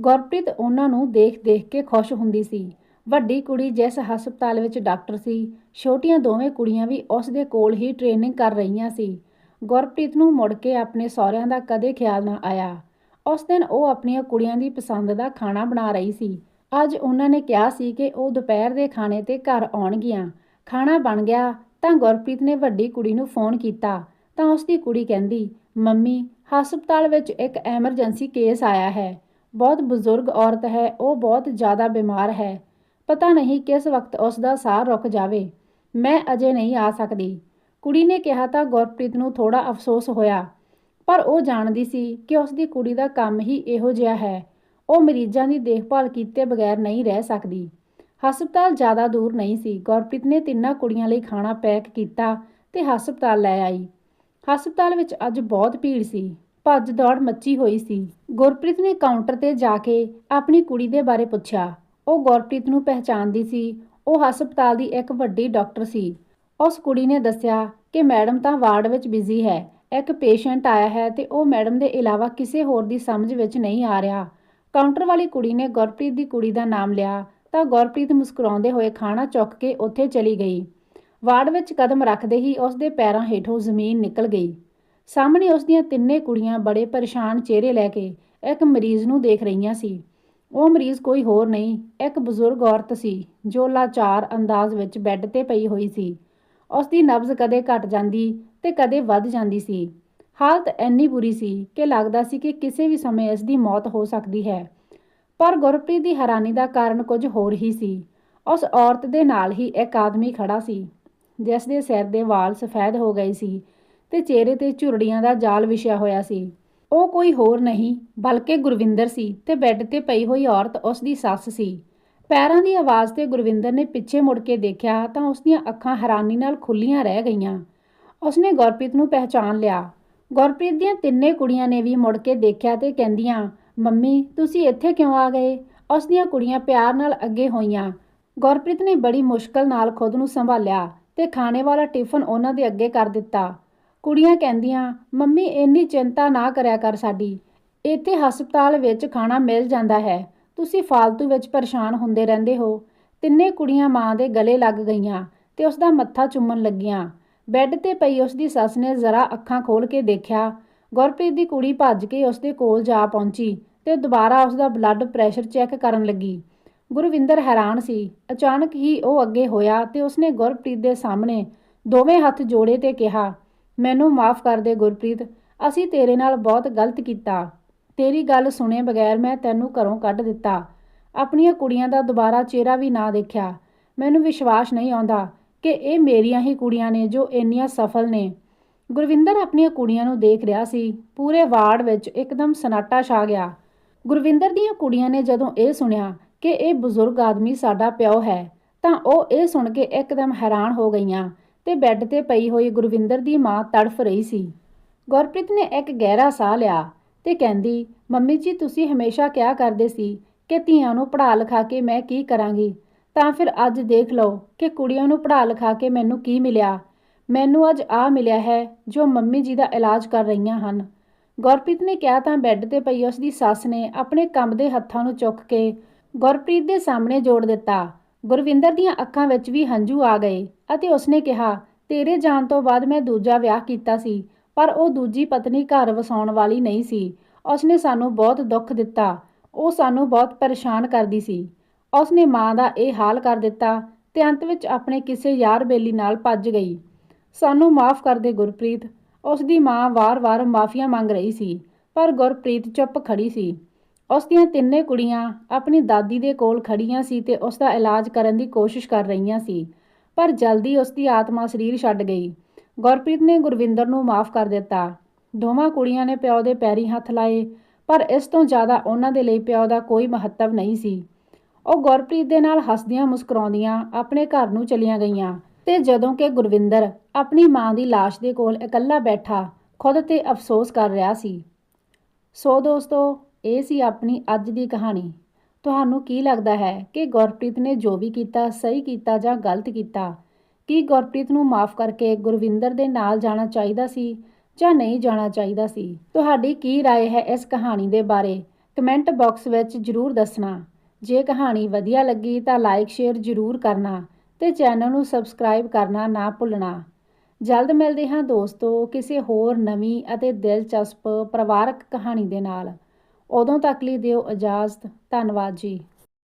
ਗੁਰਪ੍ਰੀਤ ਉਹਨਾਂ ਨੂੰ ਦੇਖ-ਦੇਖ ਕੇ ਖੁਸ਼ ਹੁੰਦੀ ਸੀ। ਵੱਡੀ ਕੁੜੀ ਜਿਸ ਹਸਪਤਾਲ ਵਿੱਚ ਡਾਕਟਰ ਸੀ, ਛੋਟੀਆਂ ਦੋਵੇਂ ਕੁੜੀਆਂ ਵੀ ਉਸ ਦੇ ਕੋਲ ਹੀ ਟ੍ਰੇਨਿੰਗ ਕਰ ਰਹੀਆਂ ਸੀ। ਗੁਰਪ੍ਰੀਤ ਨੂੰ ਮੁੜ ਕੇ ਆਪਣੇ ਸਹੁਰਿਆਂ ਦਾ ਕਦੇ ਖਿਆਲ ਨਾ ਆਇਆ। ਉਸ ਦਿਨ ਉਹ ਆਪਣੀਆਂ ਕੁੜੀਆਂ ਦੀ ਪਸੰਦ ਦਾ ਖਾਣਾ ਬਣਾ ਰਹੀ ਸੀ। ਅੱਜ ਉਹਨਾਂ ਨੇ ਕਿਹਾ ਸੀ ਕਿ ਉਹ ਦੁਪਹਿਰ ਦੇ ਖਾਣੇ ਤੇ ਘਰ ਆਉਣਗੀਆਂ। ਖਾਣਾ ਬਣ ਗਿਆ ਤਾਂ ਗੁਰਪ੍ਰੀਤ ਨੇ ਵੱਡੀ ਕੁੜੀ ਨੂੰ ਫੋਨ ਕੀਤਾ, ਤਾਂ ਉਸ ਦੀ ਕੁੜੀ ਕਹਿੰਦੀ, ਮੰਮੀ, ਹਸਪਤਾਲ ਵਿੱਚ ਇੱਕ ਐਮਰਜੈਂਸੀ ਕੇਸ ਆਇਆ ਹੈ। ਬਹੁਤ ਬਜ਼ੁਰਗ ਔਰਤ ਹੈ, ਉਹ ਬਹੁਤ ਜ਼ਿਆਦਾ ਬਿਮਾਰ ਹੈ। ਪਤਾ ਨਹੀਂ ਕਿਸ ਵਕਤ ਉਸ ਦਾ ਸਾਹ ਰੁਕ ਜਾਵੇ। ਮੈਂ ਅਜੇ ਨਹੀਂ ਆ ਸਕਦੀ। ਕੁੜੀ ਨੇ ਕਿਹਾ ਤਾਂ ਗੁਰਪ੍ਰੀਤ ਨੂੰ ਥੋੜਾ ਅਫਸੋਸ ਹੋਇਆ, ਪਰ ਉਹ ਜਾਣਦੀ ਸੀ ਕਿ ਉਸ ਦੀ ਕੁੜੀ ਦਾ ਕੰਮ ਹੀ ਇਹੋ ਜਿਹਾ ਹੈ। ਉਹ ਮਰੀਜ਼ਾਂ ਦੀ ਦੇਖਭਾਲ ਕੀਤੇ ਬਗੈਰ ਨਹੀਂ ਰਹਿ ਸਕਦੀ। ਹਸਪਤਾਲ ਜ਼ਿਆਦਾ ਦੂਰ ਨਹੀਂ ਸੀ। ਗੁਰਪ੍ਰੀਤ ਨੇ ਤਿੰਨਾਂ ਕੁੜੀਆਂ ਲਈ ਖਾਣਾ ਪੈਕ ਕੀਤਾ ਤੇ ਹਸਪਤਾਲ ਲੈ ਆਈ। ਹਸਪਤਾਲ ਵਿੱਚ ਅੱਜ ਬਹੁਤ ਭੀੜ ਸੀ। ਭੱਜ ਦੌੜ ਮੱਚੀ ਹੋਈ ਸੀ। ਗੁਰਪ੍ਰੀਤ ਨੇ ਕਾਊਂਟਰ ਤੇ ਜਾ ਕੇ ਆਪਣੀ ਕੁੜੀ ਦੇ ਬਾਰੇ ਪੁੱਛਿਆ। ਉਹ ਗੁਰਪ੍ਰੀਤ ਨੂੰ ਪਹਿਚਾਣਦੀ ਸੀ। ਉਹ ਹਸਪਤਾਲ ਦੀ ਇੱਕ ਵੱਡੀ ਡਾਕਟਰ ਸੀ। ਉਸ ਕੁੜੀ ਨੇ ਦੱਸਿਆ ਕਿ ਮੈਡਮ ਤਾਂ ਵਾਰਡ ਵਿੱਚ ਬਿਜ਼ੀ ਹੈ। ਇੱਕ ਪੇਸ਼ੈਂਟ ਆਇਆ ਹੈ ਤੇ ਉਹ ਮੈਡਮ ਦੇ ਇਲਾਵਾ ਕਿਸੇ ਹੋਰ ਦੀ ਸਮਝ ਵਿੱਚ ਨਹੀਂ ਆ ਰਿਹਾ। ਕਾਊਂਟਰ ਵਾਲੀ ਕੁੜੀ ਨੇ ਗੁਰਪ੍ਰੀਤ ਦੀ ਕੁੜੀ ਦਾ ਨਾਮ ਲਿਆ। ਤਾਂ ਗੁਰਪ੍ਰੀਤ ਮੁਸਕਰਾਉਂਦੇ ਹੋਏ ਖਾਣਾ ਚੁੱਕ ਕੇ ਉੱਥੇ ਚਲੀ ਗਈ। ਵਾਰਡ ਵਿੱਚ ਕਦਮ ਰੱਖਦੇ ਹੀ ਉਸ ਦੇ ਪੈਰਾਂ ਹੇਠੋਂ ਜ਼ਮੀਨ ਨਿਕਲ ਗਈ। ਸਾਹਮਣੇ ਉਸ ਦੀਆਂ ਤਿੰਨੇ ਕੁੜੀਆਂ ਬੜੇ ਪਰੇਸ਼ਾਨ ਚਿਹਰੇ ਲੈ ਕੇ ਇੱਕ ਮਰੀਜ਼ ਨੂੰ ਦੇਖ ਰਹੀਆਂ ਸੀ। ਉਹ ਮਰੀਜ਼ ਕੋਈ ਹੋਰ ਨਹੀਂ, ਇੱਕ ਬਜ਼ੁਰਗ ਔਰਤ ਸੀ, ਜੋ ਲਾਚਾਰ ਅੰਦਾਜ਼ ਵਿੱਚ ਬੈੱਡ ਤੇ ਪਈ ਹੋਈ ਸੀ। ਉਸ ਦੀ ਨਬਜ਼ ਕਦੇ ਘਟ ਜਾਂਦੀ ਤੇ ਕਦੇ ਵੱਧ ਜਾਂਦੀ ਸੀ। ਹਾਲਤ ਇੰਨੀ ਬੁਰੀ ਸੀ ਕਿ ਲੱਗਦਾ ਸੀ ਕਿ ਕਿਸੇ ਵੀ ਸਮੇਂ ਇਸ ਦੀ ਮੌਤ ਹੋ ਸਕਦੀ ਹੈ। ਪਰ ਗੁਰਪ੍ਰੀਤ ਦੀ ਹੈਰਾਨੀ ਦਾ ਕਾਰਨ ਕੁਝ ਹੋਰ ਹੀ ਸੀ। ਉਸ ਔਰਤ ਦੇ ਨਾਲ ਹੀ ਇੱਕ ਆਦਮੀ ਖੜਾ ਸੀ, ਜਿਸ ਦੇ ਸਿਰ ਦੇ ਵਾਲ ਸਫੈਦ ਹੋ ਗਏ ਸੀ ਤੇ ਚਿਹਰੇ ਤੇ ਝੁਰੜੀਆਂ ਦਾ ਜਾਲ ਵਿਛਿਆ ਹੋਇਆ ਸੀ। ਉਹ ਕੋਈ ਹੋਰ ਨਹੀਂ, ਬਲਕਿ ਗੁਰਵਿੰਦਰ ਸੀ ਤੇ ਬੈੱਡ ਤੇ ਪਈ ਹੋਈ ਔਰਤ ਉਸ ਦੀ ਸੱਸ ਸੀ। ਪੈਰਾਂ ਦੀ ਆਵਾਜ਼ ਤੇ ਗੁਰਵਿੰਦਰ ਨੇ ਪਿੱਛੇ ਮੁੜ ਕੇ ਦੇਖਿਆ ਤਾਂ ਉਸ ਦੀਆਂ ਅੱਖਾਂ ਹੈਰਾਨੀ ਨਾਲ ਖੁੱਲੀਆਂ ਰਹਿ ਗਈਆਂ। ਉਸਨੇ ਗੁਰਪ੍ਰੀਤ ਨੂੰ ਪਹਿਚਾਨ ਲਿਆ। ਗੁਰਪ੍ਰੀਤ ਦੀਆਂ ਤਿੰਨੇ ਕੁੜੀਆਂ ਨੇ ਵੀ ਮੁੜ ਕੇ ਦੇਖਿਆ ਤੇ ਕਹਿੰਦੀਆਂ ਮੰਮੀ, ਤੁਸੀਂ ਇੱਥੇ ਕਿਉਂ ਆ ਗਏ? ਉਸ ਦੀਆਂ ਕੁੜੀਆਂ ਪਿਆਰ ਨਾਲ ਅੱਗੇ ਹੋਈਆਂ। ਗੁਰਪ੍ਰੀਤ ਨੇ ਬੜੀ ਮੁਸ਼ਕਲ ਨਾਲ ਖੁਦ ਨੂੰ ਸੰਭਾਲਿਆ ਤੇ ਖਾਣੇ ਵਾਲਾ ਟਿਫਨ ਉਹਨਾਂ ਦੇ ਅੱਗੇ ਕਰ ਦਿੱਤਾ। ਕੁੜੀਆਂ ਕਹਿੰਦੀਆਂ, ਮੰਮੀ, ਇੰਨੀ ਚਿੰਤਾ ਨਾ ਕਰਿਆ ਕਰ ਸਾਡੀ। ਇੱਥੇ ਹਸਪਤਾਲ ਵਿੱਚ ਖਾਣਾ ਮਿਲ ਜਾਂਦਾ ਹੈ। ਤੁਸੀਂ ਫਾਲਤੂ ਵਿੱਚ ਪਰੇਸ਼ਾਨ ਹੁੰਦੇ ਰਹਿੰਦੇ ਹੋ। ਤਿੰਨੇ ਕੁੜੀਆਂ ਮਾਂ ਦੇ ਗਲੇ ਲੱਗ ਗਈਆਂ ਤੇ ਉਸ ਦਾ ਮੱਥਾ ਚੁੰਮਣ ਲੱਗੀਆਂ। ਬੈੱਡ ਤੇ ਪਈ ਉਸ ਦੀ ਸੱਸ ਨੇ ਜ਼ਰਾ ਅੱਖਾਂ ਖੋਲ ਕੇ ਦੇਖਿਆ। ਗੁਰਪ੍ਰੀਤ ਦੀ ਕੁੜੀ ਭੱਜ ਕੇ ਉਸ ਦੇ ਕੋਲ ਜਾ ਪਹੁੰਚੀ ਤੇ ਦੁਬਾਰਾ ਉਸ ਦਾ ਬਲੱਡ ਪ੍ਰੈਸ਼ਰ ਚੈੱਕ ਕਰਨ ਲੱਗੀ। ਗੁਰਵਿੰਦਰ ਹੈਰਾਨ ਸੀ। ਅਚਾਨਕ ਹੀ ਉਹ ਅੱਗੇ ਹੋਇਆ ਤੇ ਉਸਨੇ ਗੁਰਪ੍ਰੀਤ ਦੇ ਸਾਹਮਣੇ ਦੋਵੇਂ ਹੱਥ ਜੋੜੇ ਤੇ ਕਿਹਾ, ਮੈਨੂੰ ਮਾਫ ਕਰ ਦੇ ਗੁਰਪ੍ਰੀਤ, ਅਸੀਂ ਤੇਰੇ ਨਾਲ ਬਹੁਤ ਗਲਤ ਕੀਤਾ। ਤੇਰੀ ਗੱਲ ਸੁਣੇ ਬਗੈਰ ਮੈਂ ਤੈਨੂੰ ਘਰੋਂ ਕੱਢ ਦਿੱਤਾ। ਆਪਣੀਆਂ ਕੁੜੀਆਂ ਦਾ ਦੁਬਾਰਾ ਚਿਹਰਾ ਵੀ ਨਾ ਦੇਖਿਆ। ਮੈਨੂੰ ਵਿਸ਼ਵਾਸ ਨਹੀਂ ਆਉਂਦਾ ਕਿ ਇਹ ਮੇਰੀਆਂ ਹੀ ਕੁੜੀਆਂ ਨੇ ਜੋ ਇੰਨੀਆਂ ਸਫਲ ਨੇ। ਗੁਰਵਿੰਦਰ ਆਪਣੀਆਂ ਕੁੜੀਆਂ ਨੂੰ ਦੇਖ ਰਿਹਾ ਸੀ। ਪੂਰੇ ਵਾਰਡ ਵਿੱਚ ਇੱਕਦਮ ਸਨਾਟਾ ਛਾ ਗਿਆ। ਗੁਰਵਿੰਦਰ ਦੀਆਂ ਕੁੜੀਆਂ ਨੇ ਜਦੋਂ ਇਹ ਸੁਣਿਆ ਕਿ ਇਹ ਬਜ਼ੁਰਗ ਆਦਮੀ ਸਾਡਾ ਪਿਓ ਹੈ, ਤਾਂ ਉਹ ਇਹ ਸੁਣ ਕੇ ਇੱਕਦਮ ਹੈਰਾਨ ਹੋ ਗਈਆਂ ਤੇ ਬੈੱਡ ਤੇ ਪਈ ਹੋਈ ਗੁਰਵਿੰਦਰ ਦੀ ਮਾਂ ਤੜਫ ਰਹੀ ਸੀ। ਗੁਰਪ੍ਰੀਤ ਨੇ ਇੱਕ ਗਹਿਰਾ ਸਾਹ ਲਿਆ ਤੇ ਕਹਿੰਦੀ, ਮੰਮੀ ਜੀ, ਤੁਸੀਂ ਹਮੇਸ਼ਾ ਕਿਹਾ ਕਰਦੇ ਸੀ ਕਿ ਧੀਆਂ ਨੂੰ ਪੜ੍ਹਾ ਲਿਖਾ ਕੇ ਮੈਂ ਕੀ ਕਰਾਂਗੀ? ਤਾਂ ਫਿਰ ਅੱਜ ਦੇਖ ਲਓ ਕਿ ਕੁੜੀਆਂ ਨੂੰ ਪੜ੍ਹਾ ਲਿਖਾ ਕੇ ਮੈਨੂੰ ਕੀ ਮਿਲਿਆ। ਮੈਨੂੰ ਅੱਜ ਆ ਮਿਲਿਆ ਹੈ ਜੋ ਮੰਮੀ ਜੀ ਦਾ ਇਲਾਜ ਕਰ ਰਹੀਆਂ ਹਨ। ਗੁਰਪ੍ਰੀਤ ਨੇ ਕਿਹਾ ਤਾਂ ਬੈੱਡ ਤੇ ਪਈ ਉਸ ਦੀ ਸੱਸ ਨੇ ਆਪਣੇ ਕੰਮ ਦੇ ਹੱਥਾਂ ਨੂੰ ਚੁੱਕ ਕੇ ਗੁਰਪ੍ਰੀਤ ਦੇ ਸਾਹਮਣੇ ਜੋੜ ਦਿੱਤਾ। ਗੁਰਵਿੰਦਰ ਦੀਆਂ ਅੱਖਾਂ ਵਿੱਚ ਵੀ ਹੰਝੂ ਆ ਗਏ ਅਤੇ ਉਸਨੇ ਕਿਹਾ, ਤੇਰੇ ਜਾਣ ਤੋਂ ਬਾਅਦ ਮੈਂ ਦੂਜਾ ਵਿਆਹ ਕੀਤਾ ਸੀ, ਪਰ ਉਹ ਦੂਜੀ ਪਤਨੀ ਘਰ ਵਸਾਉਣ ਵਾਲੀ ਨਹੀਂ ਸੀ। ਉਸਨੇ ਸਾਨੂੰ ਬਹੁਤ ਦੁੱਖ ਦਿੱਤਾ। ਉਹ ਸਾਨੂੰ ਬਹੁਤ ਪਰੇਸ਼ਾਨ ਕਰਦੀ ਸੀ। ਉਸਨੇ ਮਾਂ ਦਾ ਇਹ ਹਾਲ ਕਰ ਦਿੱਤਾ ਤੇ ਅੰਤ ਵਿੱਚ ਆਪਣੇ ਕਿਸੇ ਯਾਰ ਬੇਲੀ ਨਾਲ ਭੱਜ ਗਈ। ਸਾਨੂੰ ਮਾਫ ਕਰ ਦੇ ਗੁਰਪ੍ਰੀਤ। ਉਸ ਦੀ ਮਾਂ ਵਾਰ-ਵਾਰ ਮਾਫੀਆਂ ਮੰਗ ਰਹੀ ਸੀ, ਪਰ ਗੁਰਪ੍ਰੀਤ ਚੁੱਪ ਖੜੀ ਸੀ। ਉਸ ਦੀਆਂ ਤਿੰਨੇ ਕੁੜੀਆਂ ਆਪਣੀ ਦਾਦੀ ਦੇ ਕੋਲ ਖੜੀਆਂ ਸੀ ਤੇ ਉਸ ਦਾ ਇਲਾਜ ਕਰਨ ਦੀ ਕੋਸ਼ਿਸ਼ ਕਰ ਰਹੀਆਂ ਸੀ, ਪਰ ਜਲਦੀ ਉਸ ਦੀ ਆਤਮਾ ਸਰੀਰ ਛੱਡ ਗਈ। ਗੁਰਪ੍ਰੀਤ ਨੇ ਗੁਰਵਿੰਦਰ ਨੂੰ ਮਾਫ ਕਰ ਦਿੱਤਾ। ਦੋਵਾਂ ਕੁੜੀਆਂ ਨੇ ਪਿਓ ਦੇ ਪੈਰੀ ਹੱਥ ਲਾਏ, ਪਰ ਇਸ ਤੋਂ ਜ਼ਿਆਦਾ ਉਹਨਾਂ ਦੇ ਲਈ ਪਿਓ ਦਾ ਕੋਈ ਮਹੱਤਵ ਨਹੀਂ ਸੀ। ਉਹ ਗੁਰਪ੍ਰੀਤ ਦੇ ਨਾਲ ਹੱਸਦੀਆਂ ਮੁਸਕਰਾਉਂਦੀਆਂ ਆਪਣੇ ਘਰ ਨੂੰ ਚਲੀਆਂ ਗਈਆਂ। ਤੇ ਜਦੋਂ ਕਿ ਗੁਰਵਿੰਦਰ ਆਪਣੀ ਮਾਂ ਦੀ ਲਾਸ਼ ਦੇ ਕੋਲ ਇਕੱਲਾ ਬੈਠਾ ਖੁਦ ਤੇ ਅਫਸੋਸ ਕਰ ਰਿਹਾ ਸੀ ਸੋ ਦੋਸਤੋ ਇਹ ਸੀ ਆਪਣੀ ਅੱਜ ਦੀ ਕਹਾਣੀ ਤੁਹਾਨੂੰ ਕੀ ਲੱਗਦਾ ਹੈ ਕਿ ਗੁਰਪ੍ਰੀਤ ਨੇ ਜੋ ਵੀ ਕੀਤਾ ਸਹੀ ਕੀਤਾ ਜਾਂ ਗਲਤ ਕੀਤਾ ਕੀ ਗੁਰਪ੍ਰੀਤ ਨੂੰ ਮਾਫ ਕਰਕੇ ਗੁਰਵਿੰਦਰ ਦੇ ਨਾਲ ਜਾਣਾ ਚਾਹੀਦਾ ਸੀ ਜਾਂ ਨਹੀਂ ਜਾਣਾ ਚਾਹੀਦਾ ਸੀ ਤੁਹਾਡੀ ਕੀ رائے ਹੈ ਇਸ ਕਹਾਣੀ ਦੇ ਬਾਰੇ ਕਮੈਂਟ ਬਾਕਸ ਵਿੱਚ ਜਰੂਰ ਦੱਸਣਾ ਜੇ ਕਹਾਣੀ ਵਧੀਆ ਲੱਗੀ ਤਾਂ ਲਾਈਕ ਸ਼ੇਅਰ ਜਰੂਰ ਕਰਨਾ ਤੇ ਚੈਨਲ ਨੂੰ ਸਬਸਕ੍ਰਾਈਬ ਕਰਨਾ ਨਾ ਭੁੱਲਣਾ। ਜਲਦ ਮਿਲਦੇ ਹਾਂ ਦੋਸਤੋ ਕਿਸੇ ਹੋਰ ਨਵੀਂ ਅਤੇ ਦਿਲਚਸਪ ਪਰਿਵਾਰਕ ਕਹਾਣੀ ਦੇ ਨਾਲ। ਉਦੋਂ ਤੱਕ ਲਈ ਦਿਓ ਇਜਾਜ਼ਤ। ਧੰਨਵਾਦ ਜੀ।